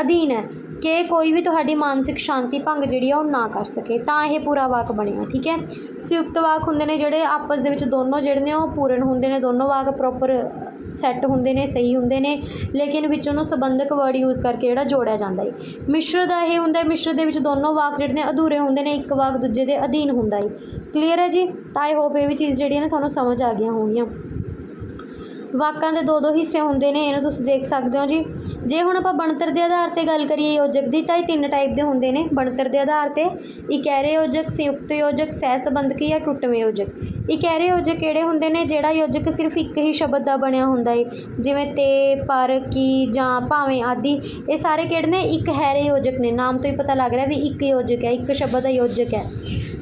ਅਧੀਨ ਹੈ। ਕਿ ਕੋਈ ਵੀ ਤੁਹਾਡੀ ਮਾਨਸਿਕ ਸ਼ਾਂਤੀ ਭੰਗ ਜਿਹੜੀ ਆ ਉਹ ਨਾ ਕਰ ਸਕੇ, ਤਾਂ ਇਹ ਪੂਰਾ ਵਾਕ ਬਣਿਆ, ਠੀਕ ਹੈ? ਸੰਯੁਕਤ ਵਾਕ ਹੁੰਦੇ ਨੇ ਜਿਹੜੇ ਆਪਸ ਦੇ ਵਿੱਚ ਦੋਨੋਂ ਜਿਹੜੇ ਨੇ ਉਹ ਪੂਰਨ ਹੁੰਦੇ ਨੇ, ਦੋਨੋਂ ਵਾਕ ਪ੍ਰੋਪਰ ਸੈੱਟ ਹੁੰਦੇ ਨੇ, ਸਹੀ ਹੁੰਦੇ ਨੇ, ਲੇਕਿਨ ਵਿੱਚ ਉਹਨੂੰ ਸੰਬੰਧਕ ਵਰਡ ਯੂਜ਼ ਕਰਕੇ ਜਿਹੜਾ ਜੋੜਿਆ ਜਾਂਦਾ ਹੈ ਮਿਸ਼ਰ ਦਾ ਇਹ ਹੁੰਦਾ ਹੈ ਮਿਸ਼ਰ ਦੇ ਵਿੱਚ ਦੋਨੋਂ ਵਾਕ ਜਿਹੜੇ ਨੇ ਅਧੂਰੇ ਹੁੰਦੇ ਨੇ, ਇੱਕ ਵਾਕ ਦੂਜੇ ਦੇ ਅਧੀਨ ਹੁੰਦਾ ਹੈ ਕਲੀਅਰ ਹੈ ਜੀ? ਤਾਂ ਆਈ ਹੋਪ ਇਹ ਵੀ ਚੀਜ਼ ਜਿਹੜੀ ਹੈ ਨਾ ਤੁਹਾਨੂੰ ਸਮਝ ਆ ਗਈਆਂ ਹੋਣਗੀਆਂ ਵਾਕਾਂ ਦੇ ਦੋ ਦੋ ਹਿੱਸੇ ਹੁੰਦੇ ਨੇ ਇਹਨੂੰ ਤੁਸੀਂ ਦੇਖ ਸਕਦੇ ਹੋ ਜੀ। ਜੇ ਹੁਣ ਆਪਾਂ ਬਣਤਰ ਦੇ ਆਧਾਰ ਤੇ ਗੱਲ ਕਰੀਏ ਯੋਜਕ ਦੀ, ਤਾਂ ਇਹ ਤਿੰਨ ਟਾਈਪ ਦੇ ਹੁੰਦੇ ਨੇ। ਬਣਤਰ ਦੇ ਆਧਾਰ ਤੇ ਇਕਹਿਰੇ ਯੋਜਕ, ਸੰਯੁਕਤ ਯੋਜਕ ਸਹਿ ਸੰਬੰਧਕੀ ਜਾਂ ਟੁੱਟਵੇਂ ਯੋਜਕ। ਇਕਹਿਰੇ ਯੋਜਕ ਕਿਹੜੇ ਹੁੰਦੇ ਨੇ? ਜਿਹੜਾ ਯੋਜਕ ਸਿਰਫ ਇੱਕ ਹੀ ਸ਼ਬਦ ਦਾ ਬਣਿਆ ਹੁੰਦਾ ਏ, ਜਿਵੇਂ ਤੇ, ਪਰ, ਕੀ, ਜਾਂ, ਭਾਵੇਂ ਆਦਿ। ਇਹ ਸਾਰੇ ਕਿਹੜੇ ਨੇ? ਇੱਕ ਹੈਰੇ ਯੋਜਕ ਨੇ। ਨਾਮ ਤੋਂ ਹੀ ਪਤਾ ਲੱਗ ਰਿਹਾ ਵੀ ਇੱਕ ਯੋਜਕ ਹੈ, ਇੱਕ ਸ਼ਬਦ ਦਾ ਯੋਜਕ ਹੈ।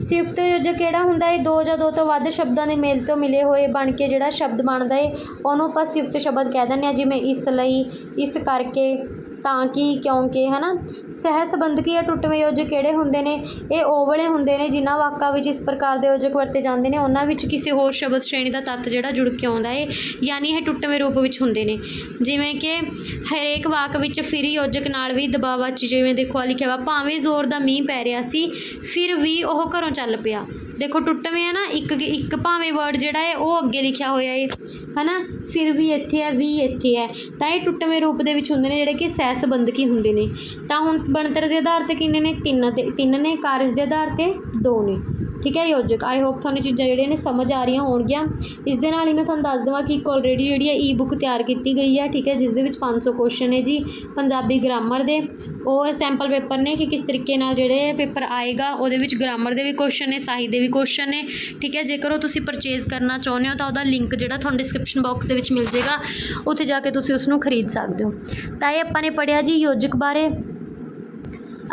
ਸੰਯੁਕਤ ਯੋਜਕ ਕਿਹੜਾ ਹੁੰਦਾ ਹੈ ਦੋ ਜਾਂ ਦੋ ਤੋਂ ਵੱਧ ਸ਼ਬਦਾਂ ਦੇ ਮੇਲ ਤੋਂ ਮਿਲੇ ਹੋਏ ਬਣ ਕੇ ਜਿਹੜਾ ਸ਼ਬਦ ਬਣਦਾ ਹੈ ਉਹਨੂੰ ਆਪਾਂ ਸੰਯੁਕਤ ਸ਼ਬਦ ਕਹਿ ਦਿੰਦੇ ਹਾਂ, ਜਿਵੇਂ ਇਸ ਲਈ, ਇਸ ਕਰਕੇ। ਤਾਂ ਕਿ ਕਿਉਂਕਿ ਹੈ ਨਾ ਸਹਿ ਸੰਬੰਧਕੀ ਜਾਂ ਟੁੱਟਵੇਂ ਯੋਜਕ ਕਿਹੜੇ ਹੁੰਦੇ ਨੇ, ਇਹ ਉਹ ਵਾਲੇ ਹੁੰਦੇ ਨੇ, ਜਿਨ੍ਹਾਂ ਵਾਕਾਂ ਵਿੱਚ ਇਸ ਪ੍ਰਕਾਰ ਦੇ ਯੋਜਕ ਵਰਤੇ ਜਾਂਦੇ ਨੇ, ਉਹਨਾਂ ਵਿੱਚ ਕਿਸੇ ਹੋਰ ਸ਼ਬਦ ਸ਼੍ਰੇਣੀ ਦਾ ਤੱਤ ਜਿਹੜਾ ਜੁੜ ਕੇ ਆਉਂਦਾ ਹੈ ਯਾਨੀ ਇਹ ਟੁੱਟਵੇਂ ਰੂਪ ਵਿੱਚ ਹੁੰਦੇ ਨੇ। ਜਿਵੇਂ ਕਿ ਹਰੇਕ ਵਾਕ ਵਿੱਚ ਫਿਰ ਯੋਜਕ ਨਾਲ ਵੀ ਦਬਾਵਾ ਚ ਜਿਵੇਂ ਦੇਖੋ ਆ ਲਿਖਿਆ ਵਾ, ਭਾਵੇਂ ਜ਼ੋਰ ਦਾ ਮੀਂਹ ਪੈ ਰਿਹਾ ਸੀ, ਫਿਰ ਵੀ ਉਹ ਘਰੋਂ ਚੱਲ ਪਿਆ। ਦੇਖੋ ਟੁੱਟਵੇਂ ਆ ਨਾ, ਇੱਕ ਇੱਕ ਭਾਵੇਂ ਵਰਡ ਜਿਹੜਾ ਹੈ, ਉਹ ਅੱਗੇ ਲਿਖਿਆ ਹੋਇਆ ਹੈ ਹਨਾ? ਫਿਰ ਵੀ ਇੱਥੇ ਹੈ, ਵੀ ਇੱਥੇ ਹੈ। ਤਾਂ ਇਹ ਟੁੱਟਵੇਂ ਰੂਪ ਦੇ ਵਿੱਚ ਹੁੰਦੇ ਨੇ ਜਿਹੜੇ ਕਿ ਸਹਿ ਸੰਬੰਧਕੀ ਹੁੰਦੇ ਨੇ। ਤਾਂ ਹੁਣ ਬਣਤਰ ਦੇ ਆਧਾਰ ਤੇ ਕਿੰਨੇ ਨੇ? ਤਿੰਨ ਤੇ, ਤਿੰਨ ਨੇ, ਕਾਰਜ ਦੇ ਆਧਾਰ ਤੇ ਦੋ ਨੇ। ਠੀਕ ਹੈ ਯੋਜਕ ਆਈ ਹੋਪ ਤੁਹਾਨੂੰ ਚੀਜ਼ਾਂ ਜਿਹੜੀਆਂ ਨੇ ਸਮਝ ਆ ਰਹੀਆਂ ਹੋਣਗੀਆਂ। ਇਸ ਦੇ ਨਾਲ ਹੀ ਮੈਂ ਤੁਹਾਨੂੰ ਦੱਸ ਦੇਵਾਂ ਕਿ ਇੱਕ ਆਲਰੇਡੀ ਜਿਹੜੀ ਹੈ ਈ ਬੁੱਕ ਤਿਆਰ ਕੀਤੀ ਗਈ ਹੈ, ਠੀਕ ਹੈ, ਜਿਸ ਦੇ ਵਿੱਚ 500 ਕੁਐਸਚਨ ਨੇ ਜੀ, ਪੰਜਾਬੀ ਗ੍ਰਾਮਰ ਦੇ। ਉਹ ਸੈਂਪਲ ਪੇਪਰ ਨੇ ਕਿ ਕਿਸ ਤਰੀਕੇ ਨਾਲ ਜਿਹੜੇ ਪੇਪਰ ਆਏਗਾ, ਉਹਦੇ ਵਿੱਚ ਗ੍ਰਾਮਰ ਦੇ ਵੀ ਕੁਐਸਚਨ ਨੇ, ਸਾਹਿਤ ਦੇ ਵੀ ਕੁਐਸਚਨ ਨੇ, ਠੀਕ ਹੈ, ਜੇਕਰ ਉਹ ਤੁਸੀਂ ਪਰਚੇਜ਼ ਕਰਨਾ ਚਾਹੁੰਦੇ ਹੋ ਤਾਂ ਉਹਦਾ ਲਿੰਕ ਜਿਹੜਾ ਤੁਹਾਨੂੰ ਡਿਸਕ੍ਰਿਪਸ਼ਨ ਬਾਕਸ ਦੇ ਵਿੱਚ ਮਿਲ ਜਾਏਗਾ ਉੱਥੇ ਜਾ ਕੇ ਤੁਸੀਂ ਉਸ ਨੂੰ ਖਰੀਦ ਸਕਦੇ ਹੋ। ਤਾਂ ਇਹ ਆਪਾਂ ਨੇ ਪੜਿਆ ਜੀ ਯੋਜਕ ਬਾਰੇ।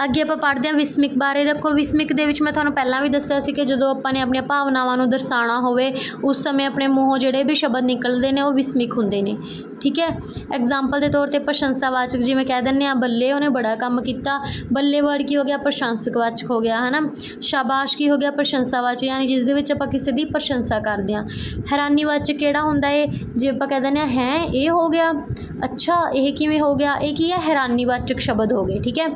ਅੱਗੇ ਆਪਾਂ ਪੜ੍ਹਦੇ ਹਾਂ ਵਿਸਮਿਕ ਬਾਰੇ। ਦੇਖੋ, ਵਿਸਮਿਕ ਦੇ ਵਿੱਚ ਮੈਂ ਤੁਹਾਨੂੰ ਪਹਿਲਾਂ ਵੀ ਦੱਸਿਆ ਸੀ ਕਿ ਜਦੋਂ ਆਪਾਂ ਨੇ ਆਪਣੀਆਂ ਭਾਵਨਾਵਾਂ ਨੂੰ ਦਰਸਾਉਣਾ ਹੋਵੇ, ਉਸ ਸਮੇਂ ਆਪਣੇ ਮੂੰਹੋਂ ਜਿਹੜੇ ਵੀ ਸ਼ਬਦ ਨਿਕਲਦੇ ਨੇ, ਉਹ ਵਿਸਮਿਕ ਹੁੰਦੇ ਨੇ। ਠੀਕ ਹੈ? ਐਗਜ਼ਾਮਪਲ ਦੇ ਤੌਰ ਤੇ ਪ੍ਰਸ਼ੰਸਾਵਾਚਕ ਜਿਵੇਂ ਕਹਿ ਦਿੰਦੇ ਆ ਬੱਲੇ ਉਹਨੇ ਬੜਾ ਕੰਮ ਕੀਤਾ। ਬੱਲੇ ਵਰਡ ਕੀ ਹੋ ਗਿਆ? ਪ੍ਰਸ਼ੰਸਕਵਾਚਕ ਹੋ ਗਿਆ, ਹਨਾ? ਸ਼ਾਬਾਸ਼ ਕੀ ਹੋ ਗਿਆ? ਪ੍ਰਸ਼ੰਸਾਵਾਚਕ, ਯਾਨੀ ਜਿਸ ਦੇ ਵਿੱਚ ਆਪਾਂ ਕਿਸੇ ਦੀ ਪ੍ਰਸ਼ੰਸਾ ਕਰਦੇ ਆ ਹੈਰਾਨੀਵਾਚਕ ਕਿਹੜਾ ਹੁੰਦਾ ਏ? ਜੇ ਆਪਾਂ ਕਹਿ ਦਿੰਦੇ ਆ ਹੈ, ਇਹ ਹੋ ਗਿਆ। ਅੱਛਾ, ਇਹ ਕਿਵੇਂ ਹੋ ਗਿਆ? ਇਹ ਕੀ ਹੈ? ਹੈਰਾਨੀਵਾਚਕ ਸ਼ਬਦ ਹੋ ਗਏ, ਠੀਕ ਹੈ?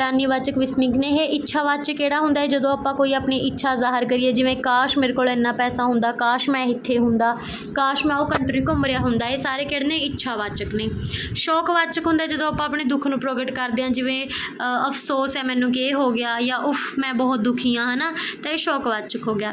ਹੈਰਾਨੀਵਾਚਕ ਵਿਸਮਿਕ ਨੇ ਇਹ ਇੱਛਾਵਾਚਕ ਕਿਹੜਾ ਹੁੰਦਾ ਹੈ? ਜਦੋਂ ਆਪਾਂ ਕੋਈ ਆਪਣੀ ਇੱਛਾ ਜ਼ਾਹਰ ਕਰੀਏ, ਜਿਵੇਂ ਕਾਸ਼ ਮੇਰੇ ਕੋਲ ਇੰਨਾ ਪੈਸਾ ਹੁੰਦਾ, ਕਾਸ਼ ਮੈਂ ਇੱਥੇ ਹੁੰਦਾ, ਕਾਸ਼ ਮੈਂ ਉਹ ਕੰਟਰੀ ਘੁੰਮ ਰਿਹਾ ਹੁੰਦਾ, ਇਹ ਸਾਰੇ ਕਿਹੜੇ ਨੇ? ਇੱਛਾਵਾਚਕ ਨੇ। ਸ਼ੋਕਵਾਚਕ ਹੁੰਦਾ ਜਦੋਂ ਆਪਾਂ ਆਪਣੇ ਦੁੱਖ ਨੂੰ ਪ੍ਰਗਟ ਕਰਦੇ ਹਾਂ, ਜਿਵੇਂ ਅਫਸੋਸ ਹੈ ਮੈਨੂੰ ਕਿ ਇਹ ਹੋ ਗਿਆ ਜਾਂ ਉਫ, ਮੈਂ ਬਹੁਤ ਦੁਖੀ ਹਾਂ, ਹਨਾ? ਤਾਂ ਇਹ ਸ਼ੋਕਵਾਚਕ ਹੋ ਗਿਆ।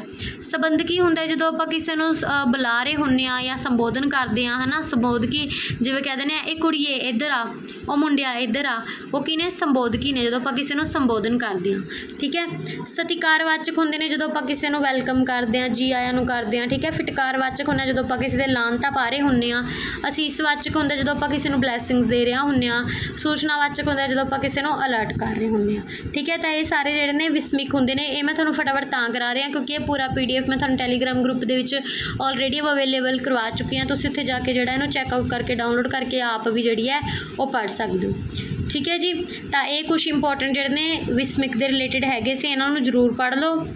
ਸੰਬੰਧਕੀ ਹੁੰਦਾ ਜਦੋਂ ਆਪਾਂ ਕਿਸੇ ਨੂੰ ਬੁਲਾ ਰਹੇ ਹੁੰਨੇ ਆ ਜਾਂ ਸੰਬੋਧਨ ਕਰਦੇ ਆ ਹਨਾ? ਸੰਬੋਧਕੀ, ਜਿਵੇਂ ਕਹਿੰਦੇ ਨੇ ਇਹ ਕੁੜੀਏ ਇੱਧਰ ਆ, ਉਹ ਮੁੰਡਿਆ ਇੱਧਰ ਆ, ਉਹ ਕੀ ਨੇ ਸੰਬੋਧਕੀ ਨੇ। ਜਦੋਂ ਆਪਾਂ ਕਿਸੇ ਨੂੰ ਸੰਬੋਧਨ ਕਰਦੇ ਹਾਂ, ਠੀਕ ਹੈ? ਸਤਿਕਾਰਵਾਚਕ ਹੁੰਦੇ ਨੇ ਜਦੋਂ ਆਪਾਂ ਕਿਸੇ ਨੂੰ ਵੈਲਕਮ ਕਰਦੇ ਹਾਂ, ਜੀ ਆਇਆਂ ਨੂੰ ਕਰਦੇ ਹਾਂ, ਠੀਕ ਹੈ? ਫਿਟਕਾਰਵਾਚਕ ਹੁੰਦਾ ਜਦੋਂ ਆਪਾਂ ਕਿਸੇ ਦੇ ਲਾਂਤਾ ਪਾ ਰਹੇ ਹੁੰਨੇ ਆ ਅਸੀਸਵਾਚਕ ਹੁੰਦਾ ਜਦੋਂ ਆਪਾਂ ਕਿਸੇ ਨੂੰ ਬਲੇਸਿੰਗਸ ਦੇ ਰਿਹਾ ਹੁੰਨੇ ਆ ਸੂਚਨਾਵਾਚਕ ਹੁੰਦਾ ਜਦੋਂ ਆਪਾਂ ਕਿਸੇ ਨੂੰ ਅਲਰਟ ਕਰ ਰਹੇ ਹੁੰਨੇ ਆ ਠੀਕ ਹੈ? ਤਾਂ ਇਹ ਸਾਰੇ ਜਿਹੜੇ ਨੇ ਵਿਸਮਿਕ ਹੁੰਦੇ ਨੇ। ਇਹ ਮੈਂ ਤੁਹਾਨੂੰ ਫਟਾਫਟ ਤਾਂ ਕਰਾ ਰਹੀ ਹਾਂ ਕਿਉਂਕਿ ਇਹ ਪੂਰਾ ਪੀਡੀਐਫ ਮੈਂ ਤੁਹਾਨੂੰ ਟੈਲੀਗ੍ਰਾਮ ਗਰੁੱਪ ਦੇ ਵਿੱਚ ਆਲਰੇਡੀ ਅਵੇਲੇਬਲ ਕਰਵਾ ਚੁੱਕੀ ਹਾਂ। ਤੁਸੀਂ ਉੱਥੇ ਜਾ ਕੇ ਜਿਹੜਾ ਇਹਨੂੰ ਚੈੱਕ ਆਊਟ ਕਰਕੇ ਡਾਊਨਲੋਡ ਕਰਕੇ ਆਪ ਵੀ ਜਿਹੜੀ ਹੈ, ਉਹ ਪੜ੍ਹ ਸਕਦੇ ਹੋ। ਠੀਕ ਹੈ ਜੀ? ਤਾਂ ਇਹ ਕੁਝ ਇੰਪੋਰਟੈਂਟ ਜਿਹੜੇ ਨੇ ਵਿਸਮਿਕ ਦੇ ਰਿਲੇਟਡ ਹੈਗੇ ਸੀ, ਇਹਨਾਂ ਨੂੰ ਜ਼ਰੂਰ ਪੜ੍ਹ ਲਓ।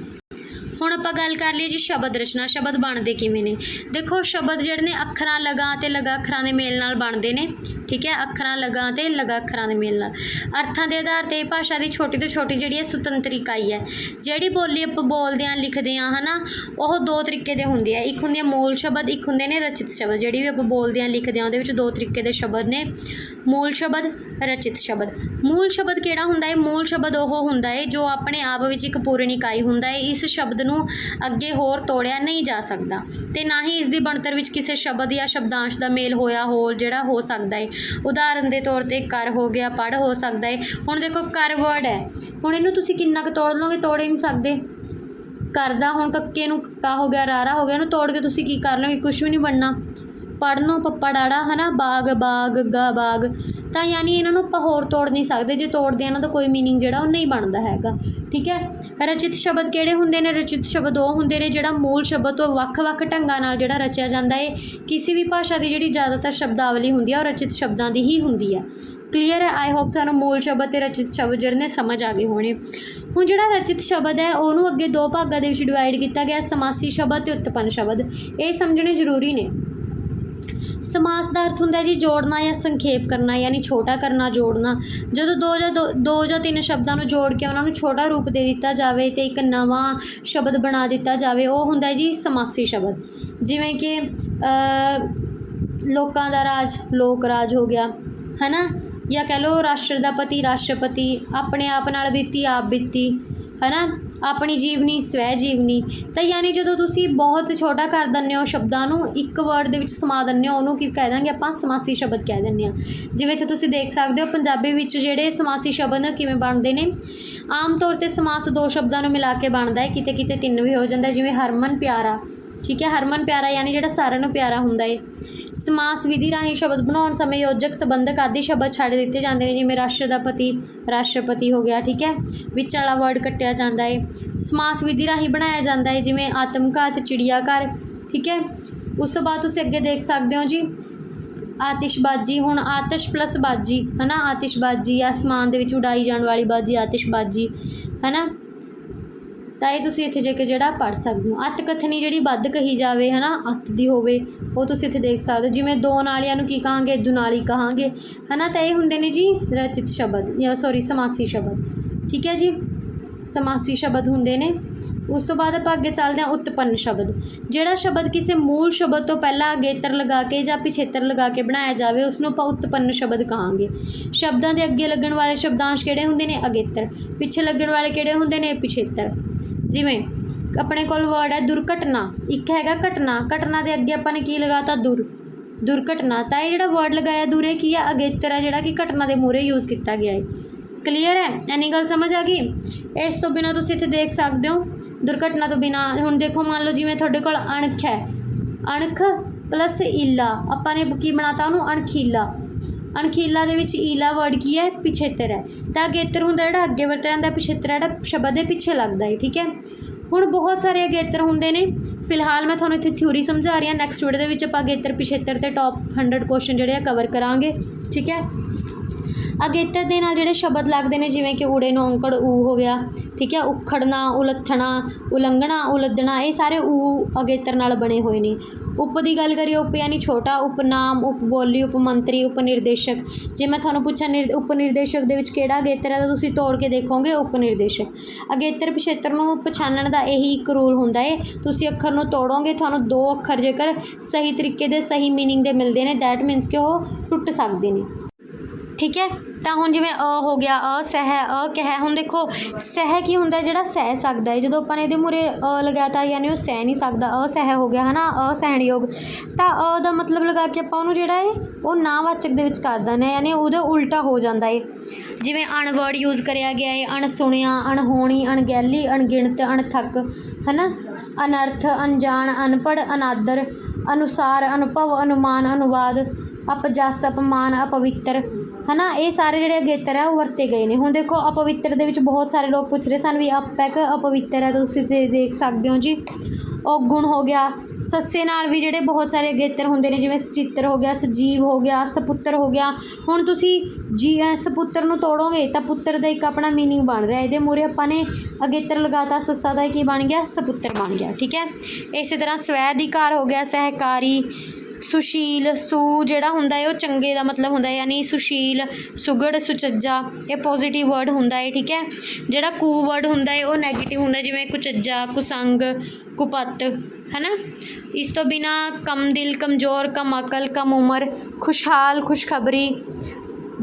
ਹੁਣ ਆਪਾਂ ਗੱਲ ਕਰ ਲਈਏ ਜੀ ਸ਼ਬਦ ਰਚਨਾ, ਸ਼ਬਦ ਬਣਦੇ ਕਿਵੇਂ ਨੇ? ਦੇਖੋ, ਸ਼ਬਦ ਜਿਹੜੇ ਨੇ ਅੱਖਰਾਂ, ਲਗਾ ਤੇ ਲਗਾ ਅੱਖਰਾਂ ਦੇ ਮੇਲ ਨਾਲ ਬਣਦੇ ਨੇ। ਠੀਕ ਹੈ, ਅੱਖਰਾਂ, ਲਗਾ ਤੇ ਲਗਾ ਅੱਖਰਾਂ ਦੇ ਮੇਲ ਨਾਲ। ਅਰਥਾਂ ਦੇ ਆਧਾਰ ਤੇ ਭਾਸ਼ਾ ਦੀ ਛੋਟੀ ਤੋਂ ਛੋਟੀ ਜਿਹੜੀ ਹੈ ਸੁਤੰਤਰ ਇਕਾਈ ਹੈ। ਜਿਹੜੀ ਬੋਲੀ ਆਪਾਂ ਬੋਲਦੇ ਆਂ ਲਿਖਦੇ ਆਂ ਹਨਾ, ਉਹ ਦੋ ਤਰੀਕੇ ਦੇ ਹੁੰਦੇ ਆ। ਇੱਕ ਹੁੰਦੇ ਆ ਮੂਲ ਸ਼ਬਦ, ਇੱਕ ਹੁੰਦੇ ਨੇ ਰਚਿਤ ਸ਼ਬਦ। ਜਿਹੜੀ ਵੀ ਆਪਾਂ ਬੋਲਦੇ ਆਂ ਲਿਖਦੇ ਆਂ ਉਹਦੇ ਵਿੱਚ ਦੋ ਤਰੀਕੇ ਦੇ ਸ਼ਬਦ ਨੇ। ਮੂਲ ਸ਼ਬਦ, ਰਚਿਤ ਸ਼ਬਦ। ਮੂਲ ਸ਼ਬਦ ਕਿਹੜਾ ਹੁੰਦਾ ਹੈ? ਮੂਲ ਸ਼ਬਦ ਉਹ ਹੁੰਦਾ ਹੈ ਜੋ ਆਪਣੇ ਆਪ ਵਿੱਚ ਇੱਕ ਪੂਰਨ ਇਕਾਈ ਹੁੰਦਾ ਹੈ। ਇਸ ਸ਼ਬਦ ਨੂੰ ਅੱਗੇ ਹੋਰ ਤੋੜਿਆ ਨਹੀਂ ਜਾ ਸਕਦਾ। ਤੇ ਨਾ ਹੀ ਇਸ ਦੀ ਬਣਤਰ ਵਿੱਚ ਕਿਸੇ ਸ਼ਬਦ ਜਾਂ ਸ਼ਬਦਾਂਸ਼ ਦਾ ਮੇਲ ਹੋਇਆ ਹੋਰ ਜਿਹੜਾ ਹੋ ਸਕਦਾ ਹੈ। ਉਦਾਹਰਨ ਦੇ ਤੌਰ ਤੇ ਕਰ ਹੋ ਗਿਆ ਪੜ ਹੋ ਸਕਦਾ ਹੈ ਹੁਣ ਦੇਖੋ ਕਰ ਵਰਡ ਹੈ। ਹੁਣ ਇਹਨੂੰ ਤੁਸੀਂ ਕਿੰਨਾ ਕੁ ਤੋੜ ਲਓਗੇ? ਤੋੜ ਹੀ ਨਹੀਂ ਸਕਦੇ। ਕਰਦਾ ਹੁਣ ਕੱਕੇ ਨੂੰ ਕੱਕਾ ਹੋ ਗਿਆ, ਰਾਰਾ ਹੋ ਗਿਆ, ਇਹਨੂੰ ਤੋੜ ਕੇ ਤੁਸੀਂ ਕੀ ਕਰ ਲਓਗੇ? ਕੁਝ ਵੀ ਨਹੀਂ ਬਣਨਾ। ਪੜਨੋਂ ਪੱਪਾ ਡਾੜਾ, ਹਨਾ? ਬਾਗ ਬਾਗ, ਗਾ, ਬਾਗ। ਤਾਂ ਯਾਨੀ ਇਹਨਾਂ ਨੂੰ ਆਪਾਂ ਹੋਰ ਤੋੜ ਨਹੀਂ ਸਕਦੇ। ਜੇ ਤੋੜਦੇ ਇਹਨਾਂ ਦਾ ਕੋਈ ਮੀਨਿੰਗ ਜਿਹੜਾ ਉਹ ਨਹੀਂ ਬਣਦਾ ਹੈਗਾ। ਠੀਕ ਹੈ? ਰਚਿਤ ਸ਼ਬਦ ਕਿਹੜੇ ਹੁੰਦੇ ਨੇ? ਰਚਿਤ ਸ਼ਬਦ ਉਹ ਹੁੰਦੇ ਨੇ ਜਿਹੜਾ ਮੂਲ ਸ਼ਬਦ ਤੋਂ ਵੱਖ-ਵੱਖ ਢੰਗਾਂ ਨਾਲ ਜਿਹੜਾ ਰਚਿਆ ਜਾਂਦਾ ਹੈ ਕਿਸੇ ਵੀ ਭਾਸ਼ਾ ਦੀ ਜਿਹੜੀ ਜ਼ਿਆਦਾਤਰ ਸ਼ਬਦਾਵਲੀ ਹੁੰਦੀ ਹੈ ਉਹ ਰਚਿਤ ਸ਼ਬਦਾਂ ਦੀ ਹੀ ਹੁੰਦੀ ਹੈ ਕਲੀਅਰ ਹੈ? ਆਈ ਹੋਪ ਤੁਹਾਨੂੰ ਮੂਲ ਸ਼ਬਦ ਤੇ ਰਚਿਤ ਸ਼ਬਦ ਜਿਹੜੇ ਨੇ ਸਮਝ ਆ ਗਏ ਹੋਣੇ। ਹੁਣ ਜਿਹੜਾ ਰਚਿਤ ਸ਼ਬਦ ਹੈ, ਉਹਨੂੰ ਅੱਗੇ ਦੋ ਭਾਗਾਂ ਦੇ ਵਿੱਚ ਡਿਵਾਈਡ ਕੀਤਾ ਗਿਆ। ਸਮਾਸੀ ਸ਼ਬਦ ਤੇ ਉਤਪੰਨ ਸ਼ਬਦ। ਇਹ ਸਮਝਣੇ ਜ਼ਰੂਰੀ ਨੇ। ਸਮਾਸ ਦਾ ਅਰਥ ਹੁੰਦਾ ਜੀ ਜੋੜਨਾ ਜਾਂ ਸੰਖੇਪ ਕਰਨਾ, ਯਾਨੀ ਛੋਟਾ ਕਰਨਾ, ਜੋੜਨਾ। ਜਦੋਂ ਦੋ ਜਾਂ ਦੋ- ਦੋ ਜਾਂ ਤਿੰਨ ਸ਼ਬਦਾਂ ਨੂੰ ਜੋੜ ਕੇ ਉਹਨਾਂ ਨੂੰ ਛੋਟਾ ਰੂਪ ਦੇ ਦਿੱਤਾ ਜਾਵੇ ਤੇ ਇੱਕ ਨਵਾਂ ਸ਼ਬਦ ਬਣਾ ਦਿੱਤਾ ਜਾਵੇ, ਉਹ ਹੁੰਦਾ ਜੀ ਸਮਾਸੀ ਸ਼ਬਦ। ਜਿਵੇਂ ਕਿ ਲੋਕਾਂ ਦਾ ਰਾਜ, ਲੋਕ ਰਾਜ ਹੋ ਗਿਆ, ਹਨਾ? ਜਾਂ ਕਹਿ ਲਓ ਰਾਸ਼ਟਰ ਦਾ ਪਤੀ, ਰਾਸ਼ਟਰਪਤੀ, ਆਪਣੇ ਆਪ ਨਾਲ ਬੀਤੀ, ਆਪ ਬੀਤੀ, ਹਨਾ? ਆਪਣੀ ਜੀਵਨੀ, ਸਵੈ ਜੀਵਨੀ। ਤਾਂ ਯਾਨੀ ਜਦੋਂ ਤੁਸੀਂ ਬਹੁਤ ਛੋਟਾ ਕਰ ਦਿੰਦੇ ਹੋ ਸ਼ਬਦਾਂ ਨੂੰ, ਇੱਕ ਵਰਡ ਦੇ ਵਿੱਚ ਸਮਾ ਦਿੰਦੇ ਹੋ, ਉਹਨੂੰ ਕੀ ਕਹਿ ਦਾਂਗੇ ਆਪਾਂ? ਸਮਾਸੀ ਸ਼ਬਦ ਕਹਿ ਦਿੰਦੇ ਆ ਜਿਵੇਂ ਇੱਥੇ ਤੁਸੀਂ ਦੇਖ ਸਕਦੇ ਹੋ, ਪੰਜਾਬੀ ਵਿੱਚ ਜਿਹੜੇ ਸਮਾਸੀ ਸ਼ਬਦ ਨੇ ਕਿਵੇਂ ਬਣਦੇ ਨੇ? ਆਮ ਤੌਰ ਤੇ ਸਮਾਸ ਦੋ ਸ਼ਬਦਾਂ ਨੂੰ ਮਿਲਾ ਕੇ ਬਣਦਾ ਹੈ, ਕਿਤੇ ਕਿਤੇ ਤਿੰਨ ਵੀ ਹੋ ਜਾਂਦਾ ਜਿਵੇਂ ਹਰਮਨ ਪਿਆਰਾ। ਠੀਕ ਹੈ, ਹਰਮਨ ਪਿਆਰਾ ਯਾਨੀ ਜਿਹੜਾ ਸਾਰਿਆਂ ਨੂੰ ਪਿਆਰਾ ਹੁੰਦਾ ਏ ਸਮਾਸ ਵਿਧੀ ਰਾਹੀਂ ਸ਼ਬਦ ਬਣਾਉਣ ਸਮੇਂ ਯੋਜਕ ਸੰਬੰਧਕ ਆਦਿ ਸ਼ਬਦ ਛੱਡ ਦਿੱਤੇ ਜਾਂਦੇ ਨੇ, ਜਿਵੇਂ ਰਾਸ਼ਟਰਪਤੀ ਰਾਸ਼ਟਰਪਤੀ ਹੋ ਗਿਆ, ਠੀਕ ਹੈ? ਵਿੱਚ ਵਾਲਾ ਵਰਡ ਕੱਟਿਆ ਜਾਂਦਾ ਹੈ ਸਮਾਸ ਵਿਧੀ ਰਾਹੀਂ ਬਣਾਇਆ ਜਾਂਦਾ ਹੈ ਜਿਵੇਂ ਆਤਮਘਾਤ, ਚਿੜੀਆਘਰ, ਠੀਕ ਹੈ? ਉਸ ਤੋਂ ਬਾਅਦ ਤੁਸੀਂ ਅੱਗੇ ਦੇਖ ਸਕਦੇ ਹੋ ਜੀ, ਆਤਿਸ਼ਬਾਜ਼ੀ, ਹੁਣ ਆਤਿਸ਼ ਪਲੱਸ ਬਾਜੀ, ਹਨਾ? ਆਤਿਸ਼ਬਾਜ਼ੀ ਆਸਮਾਨ ਦੇ ਵਿੱਚ ਉਡਾਈ ਜਾਣ ਵਾਲੀ ਬਾਜੀ, ਆਤਿਸ਼ਬਾਜ਼ੀ, ਹਨਾ? ਤਾਂ ਇਹ ਤੁਸੀਂ ਇੱਥੇ ਜਾ ਕੇ ਜਿਹੜਾ ਪੜ੍ਹ ਸਕਦੇ ਹੋ। ਅੱਤ ਕਥਨੀ ਜਿਹੜੀ ਵੱਧ ਕਹੀ ਜਾਵੇ ਹੈ ਨਾ ਅੱਤ ਦੀ ਹੋਵੇ, ਉਹ ਤੁਸੀਂ ਇੱਥੇ ਦੇਖ ਸਕਦੇ ਹੋ। ਜਿਵੇਂ ਦੋ ਨਾਲੀਆਂ ਨੂੰ ਕੀ ਕਹਾਂਗੇ ਦੁਨਾਲੀ ਕਹਾਂਗੇ ਹੈ ਨਾ ਤਾਂ ਇਹ ਹੁੰਦੇ ਨੇ ਜੀ ਰਚਿਤ ਸ਼ਬਦ ਜਾਂ ਸੌਰੀ ਸਮਾਸੀ ਸ਼ਬਦ। ਠੀਕ ਹੈ ਜੀ? ਸਮਾਸੀ ਸ਼ਬਦ ਹੁੰਦੇ ਨੇ। ਉਸ ਤੋਂ ਬਾਅਦ ਆਪਾਂ ਅੱਗੇ ਚੱਲਦੇ ਹਾਂ ਉਤਪੰਨ ਸ਼ਬਦ। ਜਿਹੜਾ ਸ਼ਬਦ ਕਿਸੇ ਮੂਲ ਸ਼ਬਦ ਤੋਂ ਪਹਿਲਾਂ ਅਗੇਤਰ ਲਗਾ ਕੇ ਜਾਂ ਪਿਛੇਤਰ ਲਗਾ ਕੇ ਬਣਾਇਆ ਜਾਵੇ ਉਸ ਨੂੰ ਆਪਾਂ ਉਤਪੰਨ ਸ਼ਬਦ ਕਹਾਂਗੇ। ਸ਼ਬਦਾਂ ਦੇ ਅੱਗੇ ਲੱਗਣ ਵਾਲੇ ਸ਼ਬਦਾਂਸ਼ ਕਿਹੜੇ ਹੁੰਦੇ ਨੇ? ਅਗੇਤਰ। ਪਿੱਛੇ ਲੱਗਣ ਵਾਲੇ ਕਿਹੜੇ ਹੁੰਦੇ ਨੇ? ਪਿਛੇਤਰ। ਜਿਵੇਂ ਆਪਣੇ ਕੋਲ ਵਰਡ ਹੈ ਦੁਰਘਟਨਾ। ਇੱਕ ਹੈਗਾ ਘਟਨਾ। ਘਟਨਾ ਦੇ ਅੱਗੇ ਆਪਾਂ ਨੇ ਕੀ ਲਗਾਤਾ? ਦੁਰ। ਦੁਰਘਟਨਾ। ਤਾਂ ਇਹ ਜਿਹੜਾ ਵਰਡ ਲਗਾਇਆ, ਦੂਰੇ ਕੀ ਹੈ? ਅਗੇਤਰ ਹੈ, ਜਿਹੜਾ ਕਿ ਘਟਨਾ ਦੇ ਮੂਹਰੇ ਯੂਜ਼ ਕੀਤਾ ਗਿਆ ਹੈ। ਕਲੀਅਰ ਹੈ? ਐਨੀ ਗੱਲ ਸਮਝ ਆ ਗਈ? ਇਸ ਤੋਂ ਬਿਨਾ ਤੁਸੀਂ ਇੱਥੇ ਦੇਖ ਸਕਦੇ ਹੋ, ਦੁਰਘਟਨਾ ਤੋਂ ਬਿਨਾ। ਹੁਣ ਦੇਖੋ, ਮੰਨ ਲਓ ਜਿਵੇਂ ਤੁਹਾਡੇ ਕੋਲ ਅਣਖ ਹੈ। ਅਣਖ ਪਲੱਸ ਈਲਾ। ਆਪਾਂ ਨੇ ਕੀ ਬਣਾਤਾ ਉਹਨੂੰ? ਅਣਖੀਲਾ। ਅਣਖੀਲਾ ਦੇ ਵਿੱਚ ਈਲਾ ਵਰਡ ਕੀ ਹੈ? ਪਿਛੇਤਰ ਹੈ। ਤਾਂ ਅਗੇਤਰ ਹੁੰਦਾ ਜਿਹੜਾ ਅੱਗੇ ਵਰਤਿਆ ਜਾਂਦਾ, ਪਿਛੇਤਰ ਜਿਹੜਾ ਸ਼ਬਦ ਦੇ ਪਿੱਛੇ ਲੱਗਦਾ ਹੈ, ਠੀਕ ਹੈ? ਹੁਣ ਬਹੁਤ ਸਾਰੇ ਅਗੇਤਰ ਹੁੰਦੇ ਨੇ। ਫਿਲਹਾਲ ਮੈਂ ਤੁਹਾਨੂੰ ਇੱਥੇ ਥਿਊਰੀ ਸਮਝਾ ਰਹੀ ਹਾਂ। ਨੈਕਸਟ ਵੀਡੀਓ ਦੇ ਵਿੱਚ ਆਪਾਂ ਅਗੇਤਰ ਪਿਛੇਤਰ ਤੇ ਟੌਪ 100 ਕੁਐਸਚਨ ਜਿਹੜੇ ਆ ਕਵਰ ਕਰਾਂਗੇ, ਠੀਕ ਹੈ? ਅਗੇਤਰ ਦੇ ਨਾਲ ਜਿਹੜੇ ਸ਼ਬਦ ਲੱਗਦੇ ਨੇ, ਜਿਵੇਂ ਕਿ ਊੜੇ ਨੂੰ ਔਂਕੜ, ਊ ਹੋ ਗਿਆ, ਠੀਕ ਹੈ, ਉਖੜਨਾ, ਉਲੱਥਣਾ, ਉਲੰਘਣਾ, ਉਲੱਦਣਾ, ਇਹ ਸਾਰੇ ਊ ਅਗੇਤਰ ਨਾਲ ਬਣੇ ਹੋਏ ਨੇ। ਉਪ ਦੀ ਗੱਲ ਕਰੀਏ, ਉਪ ਯਾਨੀ ਛੋਟਾ ਉਪਨਾਮ ਉਪਬੋਲੀ ਉਪਮੰਤਰੀ ਉਪਨਿਰਦੇਸ਼ਕ ਜੇ ਮੈਂ ਤੁਹਾਨੂੰ ਪੁੱਛਾਂ, ਨਿਰ ਉਪਨਿਰਦੇਸ਼ਕ ਦੇ ਵਿੱਚ ਕਿਹੜਾ ਅਗੇਤਰ ਹੈ, ਤਾਂ ਤੁਸੀਂ ਤੋੜ ਕੇ ਦੇਖੋਗੇ ਉਪਨਿਰਦੇਸ਼ਕ ਅਗੇਤਰ ਪਿਛੇਤਰ ਨੂੰ ਪਛਾਣਨ ਦਾ ਇਹੀ ਇੱਕ ਰੂਲ ਹੁੰਦਾ ਹੈ ਤੁਸੀਂ ਅੱਖਰ ਨੂੰ ਤੋੜੋਗੇ, ਤੁਹਾਨੂੰ ਦੋ ਅੱਖਰ ਜੇਕਰ ਸਹੀ ਤਰੀਕੇ ਦੇ, ਸਹੀ ਮੀਨਿੰਗ ਦੇ ਮਿਲਦੇ ਨੇ ਦੈਟ ਮੀਨਸ ਕਿ ਉਹ ਟੁੱਟ ਸਕਦੇ ਨੇ। ਠੀਕ ਹੈ? ਤਾਂ ਹੁਣ ਜਿਵੇਂ ਅ ਹੋ ਗਿਆ, ਅ, ਸਹਿ, ਅ, ਕਹਿ, ਹੁਣ ਦੇਖੋ ਸਹਿ ਕੀ ਹੁੰਦਾ ਜਿਹੜਾ ਸਹਿ ਸਕਦਾ ਹੈ। ਜਦੋਂ ਆਪਾਂ ਨੇ ਇਹਦੇ ਮੂਰੇ ਅ ਲਗਾਤਾ, ਯਾਨੀ ਉਹ ਸਹਿ ਨਹੀਂ ਸਕਦਾ ਅਸਹਿ ਹੋ ਗਿਆ, ਹਨਾ? ਅ ਸਹਿਣਯੋਗ। ਤਾਂ ਅ ਦਾ ਮਤਲਬ ਲਗਾ ਕੇ ਆਪਾਂ ਉਹਨੂੰ ਜਿਹੜਾ ਹੈ, ਉਹ ਨਾਵਾਚਕ ਦੇ ਵਿੱਚ ਕਰ ਦਿੰਦੇ ਹਾਂ, ਯਾਨੀ ਉਹਦਾ ਉਲਟਾ ਹੋ ਜਾਂਦਾ ਹੈ। ਜਿਵੇਂ ਅਣਵਰਡ ਯੂਜ਼ ਕਰਿਆ ਗਿਆ ਹੈ ਅਣਸੁਣਿਆ ਅਣਹੋਣੀ ਅਣਗਹਿਲੀ ਅਣਗਿਣਤ ਅਣਥੱਕ ਹਨਾ? ਅਨਰਥ, ਅਣਜਾਣ, ਅਨਪੜ੍ਹ, ਅਨਾਦਰ, ਅਨੁਸਾਰ, ਅਨੁਭਵ, ਅਨੁਮਾਨ, ਅਨੁਵਾਦ ਅਪਜਸ ਅਪਮਾਨ ਅਪਵਿੱਤਰ ਹਨਾ, ਇਹ ਸਾਰੇ ਜਿਹੜੇ ਅਗੇਤਰ ਹੈ ਉਹ ਵਰਤੇ ਗਏ ਨੇ। ਹੁਣ ਦੇਖੋ, ਅਪਵਿੱਤਰ ਦੇ ਵਿੱਚ ਬਹੁਤ ਸਾਰੇ ਲੋਕ ਪੁੱਛ ਰਹੇ ਸਨ ਵੀ ਅਪੈਕ ਅਪਵਿੱਤਰ ਹੈ ਤੁਸੀਂ ਤੇ ਦੇਖ ਸਕਦੇ ਹੋ ਜੀ। ਔਗੁਣ ਹੋ ਗਿਆ, ਸੱਸੇ ਨਾਲ ਵੀ ਜਿਹੜੇ ਬਹੁਤ ਸਾਰੇ ਅਗੇਤਰ ਹੁੰਦੇ ਨੇ, ਜਿਵੇਂ ਸਚਿੱਤਰ ਹੋ ਗਿਆ, ਸਜੀਵ ਹੋ ਗਿਆ, ਸਪੁੱਤਰ ਹੋ ਗਿਆ। ਹੁਣ ਤੁਸੀਂ ਜੀ ਸਪੁੱਤਰ ਨੂੰ ਤੋੜੋਗੇ, ਤਾਂ ਪੁੱਤਰ ਦਾ ਇੱਕ ਆਪਣਾ ਮੀਨਿੰਗ ਬਣ ਰਿਹਾ। ਇਹਦੇ ਮੂਰੇ ਆਪਾਂ ਨੇ ਅਗੇਤਰ ਲਗਾਤਾ, ਸੱਸਾ ਦਾ ਕੀ ਬਣ ਗਿਆ? ਸਪੁੱਤਰ ਬਣ ਗਿਆ, ਠੀਕ ਹੈ? ਇਸੇ ਤਰ੍ਹਾਂ ਸਵੈ ਅਧਿਕਾਰ ਹੋ ਗਿਆ, ਸਹਿਕਾਰੀ ਸੁਸ਼ੀਲ ਸੂ ਜਿਹੜਾ ਹੁੰਦਾ ਹੈ, ਉਹ ਚੰਗੇ ਦਾ ਮਤਲਬ ਹੁੰਦਾ ਹੈ, ਯਾਨੀ ਸੁਸ਼ੀਲ, ਸੁਗੜ, ਸੁਚੱਜਾ, ਇਹ ਪੋਜ਼ਿਟਿਵ ਵਰਡ ਹੁੰਦਾ ਹੈ, ਠੀਕ ਹੈ? ਜਿਹੜਾ ਕੂ ਵਰਡ ਹੁੰਦਾ ਹੈ, ਉਹ 네ਗੇਟਿਵ ਹੁੰਦਾ ਜਿਵੇਂ ਕੁਚੱਜਾ, ਕੁਸੰਗ, ਕੁਪੱਤ, ਹੈਨਾ? ਇਸ ਤੋਂ ਬਿਨਾ ਕਮ ਦਿਲ, ਕਮਜ਼ੋਰ, ਕਮ ਅਕਲ, ਕਮ ਉਮਰ, ਖੁਸ਼ਹਾਲ, ਖੁਸ਼ਖਬਰੀ,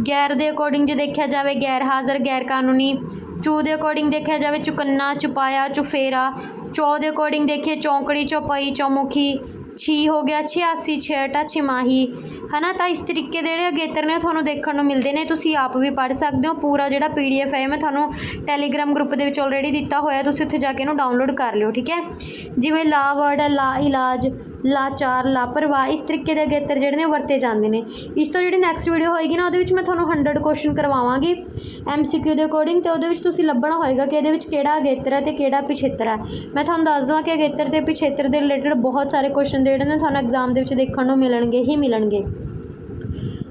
ਗੈਰ ਦੇ ਅਕੋਰਡਿੰਗ ਜੇ ਦੇਖਿਆ ਜਾਵੇ, ਗੈਰ ਹਾਜ਼ਰ, ਗੈਰ ਕਾਨੂੰਨੀ, ਚੂ ਦੇ ਅਕੋਰਡਿੰਗ ਦੇਖਿਆ ਜਾਵੇ, ਚੁਕੰਨਾ, ਚੁਪਾਇਆ, ਚੁਫੇਰਾ, ਚੌ ਦੇ ਅਕੋਰਡਿੰਗ ਦੇਖੀਏ, ਚੌਂਕੜੀ, ਚੌਪਈ, ਚੌਮੁਖੀ ਛੀ ਹੋ ਗਿਆ 86 ਛੇਟਾ ਛਿਮਾਹੀ। ਹਨਾ, ਤਾਂ ਇਸ ਤਰੀਕੇ ਦੇ ਜਿਹੜੇ ਅਗੇਤਰ ਨੇ ਉਹ ਤੁਹਾਨੂੰ ਦੇਖਣ ਨੂੰ ਮਿਲਦੇ ਨੇ। ਤੁਸੀਂ ਆਪ ਵੀ ਪੜ੍ਹ ਸਕਦੇ ਹੋ। ਪੂਰਾ ਜਿਹੜਾ ਪੀਡੀਐਫ ਹੈ ਮੈਂ ਤੁਹਾਨੂੰ ਟੈਲੀਗ੍ਰਾਮ ਗਰੁੱਪ ਦੇ ਵਿੱਚ ਆਲਰੇਡੀ ਦਿੱਤਾ ਹੋਇਆ। ਤੁਸੀਂ ਉੱਥੇ ਜਾ ਕੇ ਇਹਨੂੰ ਡਾਊਨਲੋਡ ਕਰ ਲਿਓ, ਠੀਕ ਹੈ? ਜਿਵੇਂ ਲਾ ਵਰਡ ਹੈ, ਲਾ ਇਲਾਜ। ਲਾਚਾਰ, ਲਾਪਰਵਾਹ ਇਸ ਤਰੀਕੇ ਦੇ ਅਗੇਤਰ ਜਿਹੜੇ ਨੇ ਉਹ ਵਰਤੇ ਜਾਂਦੇ ਨੇ। ਇਸ ਤੋਂ ਜਿਹੜੀ ਨੈਕਸਟ ਵੀਡੀਓ ਹੋਏਗੀ ਨਾ, ਉਹਦੇ ਵਿੱਚ ਮੈਂ ਤੁਹਾਨੂੰ 100 ਕੁਐਸਚਨ ਕਰਵਾਵਾਂਗੀ। ਐਮਸੀਕਿਊ ਦੇ ਅਕੋਰਡਿੰਗ ਤੇ ਉਹਦੇ ਵਿੱਚ ਤੁਸੀਂ ਲੱਭਣਾ ਹੋਏਗਾ ਕਿ ਇਹਦੇ ਵਿੱਚ ਕਿਹੜਾ ਅਗੇਤਰ ਹੈ ਤੇ ਕਿਹੜਾ ਪਿਛੇਤਰ ਹੈ। ਮੈਂ ਤੁਹਾਨੂੰ ਦੱਸ ਦਵਾਂ ਕਿ ਅਗੇਤਰ ਤੇ ਪਿਛੇਤਰ ਦੇ ਰਿਲੇਟਡ ਬਹੁਤ ਸਾਰੇ ਕੁਐਸਚਨ ਜਿਹੜੇ ਨੇ, ਤੁਹਾਨੂੰ ਐਗਜ਼ਾਮ ਦੇ ਵਿੱਚ ਦੇਖਣ ਨੂੰ ਮਿਲਣਗੇ, ਹੀ ਮਿਲਣਗੇ।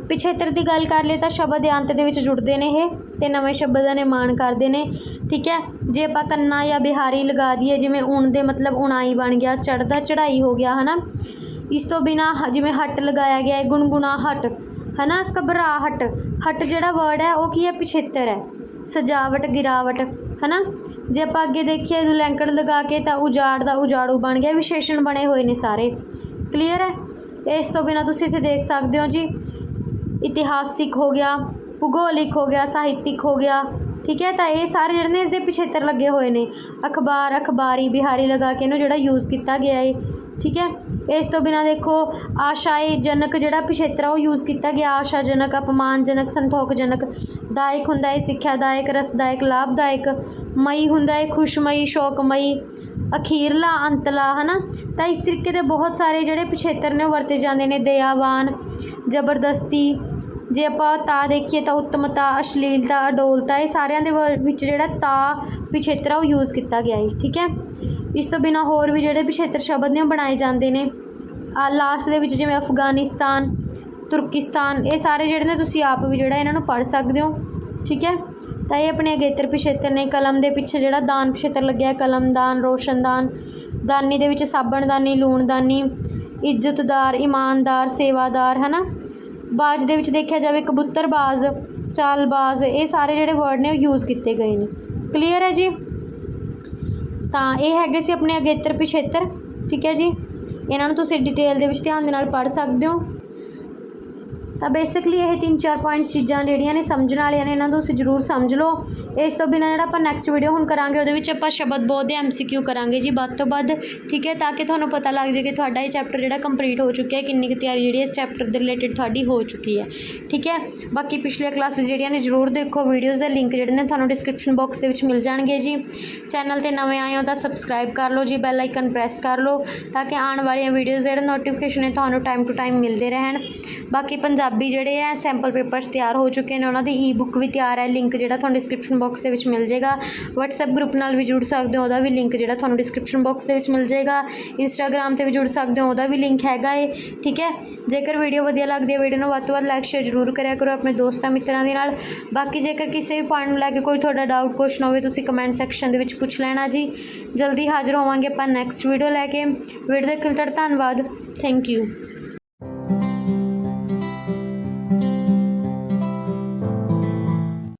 ਪਿਛੇਤਰ ਦੀ ਗੱਲ ਕਰ ਲਈਏ ਤਾਂ ਸ਼ਬਦ ਦੇ ਅੰਤ ਦੇ ਵਿੱਚ ਜੁੜਦੇ ਨੇ ਇਹ ਤੇ ਨਵੇਂ ਸ਼ਬਦ ਦਾ ਨਿਰਮਾਣ ਕਰਦੇ ਨੇ, ਠੀਕ ਹੈ? ਜੇ ਆਪਾਂ ਕੰਨਾ ਜਾਂ ਬਿਹਾਰੀ ਲਗਾ ਦਈਏ, ਜਿਵੇਂ ਉਣ ਦੇ ਮਤਲਬ ਉਣਾਈ ਬਣ ਗਿਆ ਚੜਦਾ ਚੜਾਈ ਹੋ ਗਿਆ, ਹਨਾ? ਇਸ ਤੋਂ ਬਿਨਾ ਜਿਵੇਂ ਹੱਟ ਲਗਾਇਆ ਗਿਆ ਹੈ, ਗੁਣਗੁਣਾ ਹਟ, ਹਨਾ? ਘਬਰਾਹਟ, ਹਟ ਜਿਹੜਾ ਵਰਡ ਹੈ, ਉਹ ਕੀ ਹੈ? ਪਿਛੇਤਰ ਹੈ, ਸਜਾਵਟ, ਗਿਰਾਵਟ, ਹਨਾ? ਜੇ ਆਪਾਂ ਅੱਗੇ ਦੇਖੀਏ ਦੁਲੈਂਕੜ ਲਗਾ ਕੇ ਤਾਂ ਉਜਾੜ ਦਾ ਉਜਾੜੂ ਬਣ ਗਿਆ, ਵਿਸ਼ੇਸ਼ਣ ਬਣੇ ਹੋਏ ਨੇ ਸਾਰੇ। ਕਲੀਅਰ ਹੈ? ਇਸ ਤੋਂ ਬਿਨਾ ਤੁਸੀਂ ਇੱਥੇ ਦੇਖ ਸਕਦੇ ਹੋ ਜੀ ਇਤਿਹਾਸਿਕ ਹੋ ਗਿਆ, ਭੂਗੋਲਿਕ ਹੋ ਗਿਆ, ਸਾਹਿਤਿਕ ਹੋ ਗਿਆ, ਠੀਕ ਹੈ, ਤਾਂ ਇਹ ਸਾਰੇ ਜਿਹੜੇ ਨੇ ਇਸ ਦੇ ਪਿਛੇਤਰ ਲੱਗੇ ਹੋਏ ਨੇ। ਅਖਬਾਰ, ਅਖਬਾਰੀ, ਬਿਹਾਰੀ ਲਗਾ ਕੇ ਇਹਨੂੰ ਜਿਹੜਾ ਯੂਜ਼ ਕੀਤਾ ਗਿਆ ਏ, ਠੀਕ ਹੈ। ਇਸ ਤੋਂ ਬਿਨਾ ਦੇਖੋ ਆਸ਼ਾਏ ਜਨਕ ਜਿਹੜਾ ਪਿਛੇਤਰ ਉਹ ਯੂਜ਼ ਕੀਤਾ ਗਿਆ। ਆਸ਼ਾਜਨਕ, ਅਪਮਾਨਜਨਕ, ਸੰਤੋਖਜਨਕ, ਦਾਇਕ ਹੁੰਦਾ ਏ, ਸਿੱਖਿਆਦਾਇਕ, ਰਸਦਾਇਕ, ਲਾਭਦਾਇਕ, ਮਈ ਹੁੰਦਾ ਏ, ਖੁਸ਼ਮਈ, ਸ਼ੋਕਮਈ ਅਖੀਰਲਾ, ਅੰਤਲਾ, ਹਨਾ? ਤਾਂ ਇਸ ਤਰੀਕੇ ਦੇ ਬਹੁਤ ਸਾਰੇ ਜਿਹੜੇ ਪਿਛੇਤਰ ਨੇ ਉਹ ਵਰਤੇ ਜਾਂਦੇ ਨੇ, ਦਇਆਵਾਨ, ਜ਼ਬਰਦਸਤੀ। ਜੇ ਆਪਾਂ ਤਾ ਦੇਖੀਏ ਤਾਂ ਉੱਤਮਤਾ, ਅਸ਼ਲੀਲਤਾ, ਅਡੋਲਤਾ, ਇਹ ਸਾਰਿਆਂ ਦੇ ਵ- ਵਿੱਚ ਜਿਹੜਾ ਤਾ ਪਿਛੇਤਰ ਉਹ ਯੂਜ਼ ਕੀਤਾ ਗਿਆ ਹੈ ਠੀਕ ਹੈ? ਇਸ ਤੋਂ ਬਿਨਾ ਹੋਰ ਵੀ ਜਿਹੜੇ ਪਿਛੇਤਰ ਸ਼ਬਦ ਨੇ ਉਹ ਬਣਾਏ ਜਾਂਦੇ ਨੇ। ਆ ਲਾਸਟ ਦੇ ਵਿੱਚ ਜਿਵੇਂ ਅਫਗਾਨਿਸਤਾਨ, ਤੁਰਕਿਸਤਾਨ, ਇਹ ਸਾਰੇ ਜਿਹੜੇ ਨੇ ਤੁਸੀਂ ਆਪ ਵੀ ਜਿਹੜਾ ਇਹਨਾਂ ਨੂੰ ਪੜ੍ਹ ਸਕਦੇ ਹੋ। ਠੀਕ ਹੈ? ਤਾਂ ਇਹ ਆਪਣੇ ਅਗੇਤਰ ਪਿਛੇਤਰ ਨੇ ਕਲਮ ਦੇ ਪਿੱਛੇ ਜਿਹੜਾ ਦਾਨ ਪਿਛੇਤਰ ਲੱਗਿਆ ਹੈ, ਕਲਮਦਾਨ ਰੋਸ਼ਨਦਾਨ ਦਾਨੀ ਦੇ ਵਿੱਚ ਸਾਬਣਦਾਨੀ ਲੂਣਦਾਨੀ ਇੱਜ਼ਤਦਾਰ ਇਮਾਨਦਾਰ ਸੇਵਾਦਾਰ ਹੈ ਨਾ ਬਾਜ ਦੇ ਵਿੱਚ ਦੇਖਿਆ ਜਾਵੇ ਕਬੂਤਰਬਾਜ਼ ਚਾਲਬਾਜ਼ ਇਹ ਸਾਰੇ ਜਿਹੜੇ ਵਰਡ ਨੇ ਉਹ ਯੂਜ਼ ਕੀਤੇ ਗਏ ਨੇ। ਕਲੀਅਰ ਹੈ ਜੀ? ਤਾਂ ਇਹ ਹੈਗੇ ਸੀ ਆਪਣੇ ਅਗੇਤਰ ਪਿਛੇਤਰ ਠੀਕ ਹੈ ਜੀ? ਇਹਨਾਂ ਨੂੰ ਤੁਸੀਂ ਡਿਟੇਲ ਦੇ ਵਿੱਚ ਧਿਆਨ ਦੇ ਨਾਲ ਪੜ੍ਹ ਸਕਦੇ ਹੋ। ਤਾਂ ਬੇਸਿਕਲੀ ਇਹ ਤਿੰਨ ਚਾਰ ਪੁਆਇੰਟਸ ਚੀਜ਼ਾਂ ਜਿਹੜੀਆਂ ਨੇ ਸਮਝਣ ਵਾਲੀਆਂ ਨੇ, ਇਹਨਾਂ ਨੂੰ ਤੁਸੀਂ ਜ਼ਰੂਰ ਸਮਝ ਲਓ। ਇਸ ਤੋਂ ਬਿਨਾਂ ਜਿਹੜਾ ਆਪਾਂ ਨੈਕਸਟ ਵੀਡੀਓ ਹੁਣ ਕਰਾਂਗੇ, ਉਹਦੇ ਵਿੱਚ ਆਪਾਂ ਸ਼ਬਦ ਬੋਧ ਦੇ ਐਮਸੀਕਿਊ ਕਰਾਂਗੇ ਜੀ, ਵੱਧ ਤੋਂ ਵੱਧ, ਠੀਕ ਹੈ? ਤਾਂ ਕਿ ਤੁਹਾਨੂੰ ਪਤਾ ਲੱਗ ਜਾਏ ਕਿ ਤੁਹਾਡਾ ਇਹ ਚੈਪਟਰ ਜਿਹੜਾ ਕੰਪਲੀਟ ਹੋ ਚੁੱਕਿਆ ਹੈ, ਕਿੰਨੀ ਕੁ ਤਿਆਰੀ ਜਿਹੜੀ ਇਸ ਚੈਪਟਰ ਦੇ ਰਿਲੇਟਡ ਤੁਹਾਡੀ ਹੋ ਚੁੱਕੀ ਹੈ, ਠੀਕ ਹੈ? ਬਾਕੀ ਪਿਛਲੀਆਂ ਕਲਾਸਿਸ ਜਿਹੜੀਆਂ ਨੇ ਜ਼ਰੂਰ ਦੇਖੋ ਵੀਡੀਓਜ਼ ਦੇ ਲਿੰਕ ਜਿਹੜੇ ਨੇ ਤੁਹਾਨੂੰ ਡਿਸਕ੍ਰਿਪਸ਼ਨ ਬਾਕਸ ਦੇ ਵਿੱਚ ਮਿਲ ਜਾਣਗੇ ਜੀ। ਚੈਨਲ ਤੇ ਨਵੇਂ ਆਏ ਹੋ ਤਾਂ ਸਬਸਕ੍ਰਾਈਬ ਕਰ ਲਓ ਜੀ ਬੈਲ ਆਈਕਨ ਪ੍ਰੈਸ ਕਰ ਲਓ, ਤਾਂ ਕਿ ਆਉਣ ਵਾਲੀਆਂ ਵੀਡੀਓਜ਼ ਜਿਹੜੇ ਨੋਟੀਫਿਕੇਸ਼ਨ ਨੇ, ਤੁਹਾਨੂੰ ਟਾਈਮ ਟੂ ਟਾਈਮ ਮਿਲਦੇ ਰਹਿਣ। ਬਾਕੀ ਪੰਜਾਬ ਜਿਹੜੇ ਆ ਸੈਂਪਲ ਪੇਪਰਸ ਤਿਆਰ ਹੋ ਚੁੱਕੇ ਨੇ, ਉਹਨਾਂ ਦੀ ਈ-ਬੁੱਕ ਵੀ ਤਿਆਰ ਹੈ ਲਿੰਕ ਜਿਹੜਾ ਤੁਹਾਨੂੰ ਡਿਸਕ੍ਰਿਪਸ਼ਨ ਬਾਕਸ ਦੇ ਵਿੱਚ ਮਿਲ ਜਾਏਗਾ। WhatsApp ਗਰੁੱਪ ਨਾਲ ਵੀ ਜੁੜ ਸਕਦੇ ਹੋ, ਉਹਦਾ ਵੀ ਲਿੰਕ ਜਿਹੜਾ ਤੁਹਾਨੂੰ ਡਿਸਕ੍ਰਿਪਸ਼ਨ ਬਾਕਸ ਦੇ ਵਿੱਚ ਮਿਲ ਜਾਏਗਾ। Instagram ਤੇ ਵੀ ਜੁੜ ਸਕਦੇ ਹੋ, ਉਹਦਾ ਵੀ ਲਿੰਕ ਹੈਗਾ ਏ, ਠੀਕ ਹੈ? ਜੇਕਰ ਵੀਡੀਓ ਵਧੀਆ ਲੱਗਦੀ ਹੈ ਵੀਡੀਓ ਨੂੰ ਵੱਧ ਤੋਂ ਵੱਧ ਲਾਈਕ ਸ਼ੇਅਰ ਜ਼ਰੂਰ ਕਰਿਆ ਕਰੋ ਆਪਣੇ ਦੋਸਤਾਂ ਮਿੱਤਰਾਂ ਦੇ ਨਾਲ। ਬਾਕੀ ਜੇਕਰ ਕਿਸੇ ਵੀ ਪੁਆਇੰਟ ਨੂੰ ਲੈ ਕੇ ਕੋਈ ਤੁਹਾਡਾ ਡਾਊਟ ਕੁਐਸਚਨ ਹੋਵੇ, ਤੁਸੀਂ ਕਮੈਂਟ ਸੈਕਸ਼ਨ ਦੇ ਵਿੱਚ ਪੁੱਛ ਲੈਣਾ ਜੀ। ਜਲਦੀ ਹਾਜ਼ਰ ਹੋਵਾਂਗੇ ਆਪਾਂ ਨੈਕਸਟ ਵੀਡੀਓ ਲੈ ਕੇ। ਵੀਡੀਓ ਦੇਖਣ ਲਈ ਤੁਹਾਡਾ ਧੰਨਵਾਦ। Thank you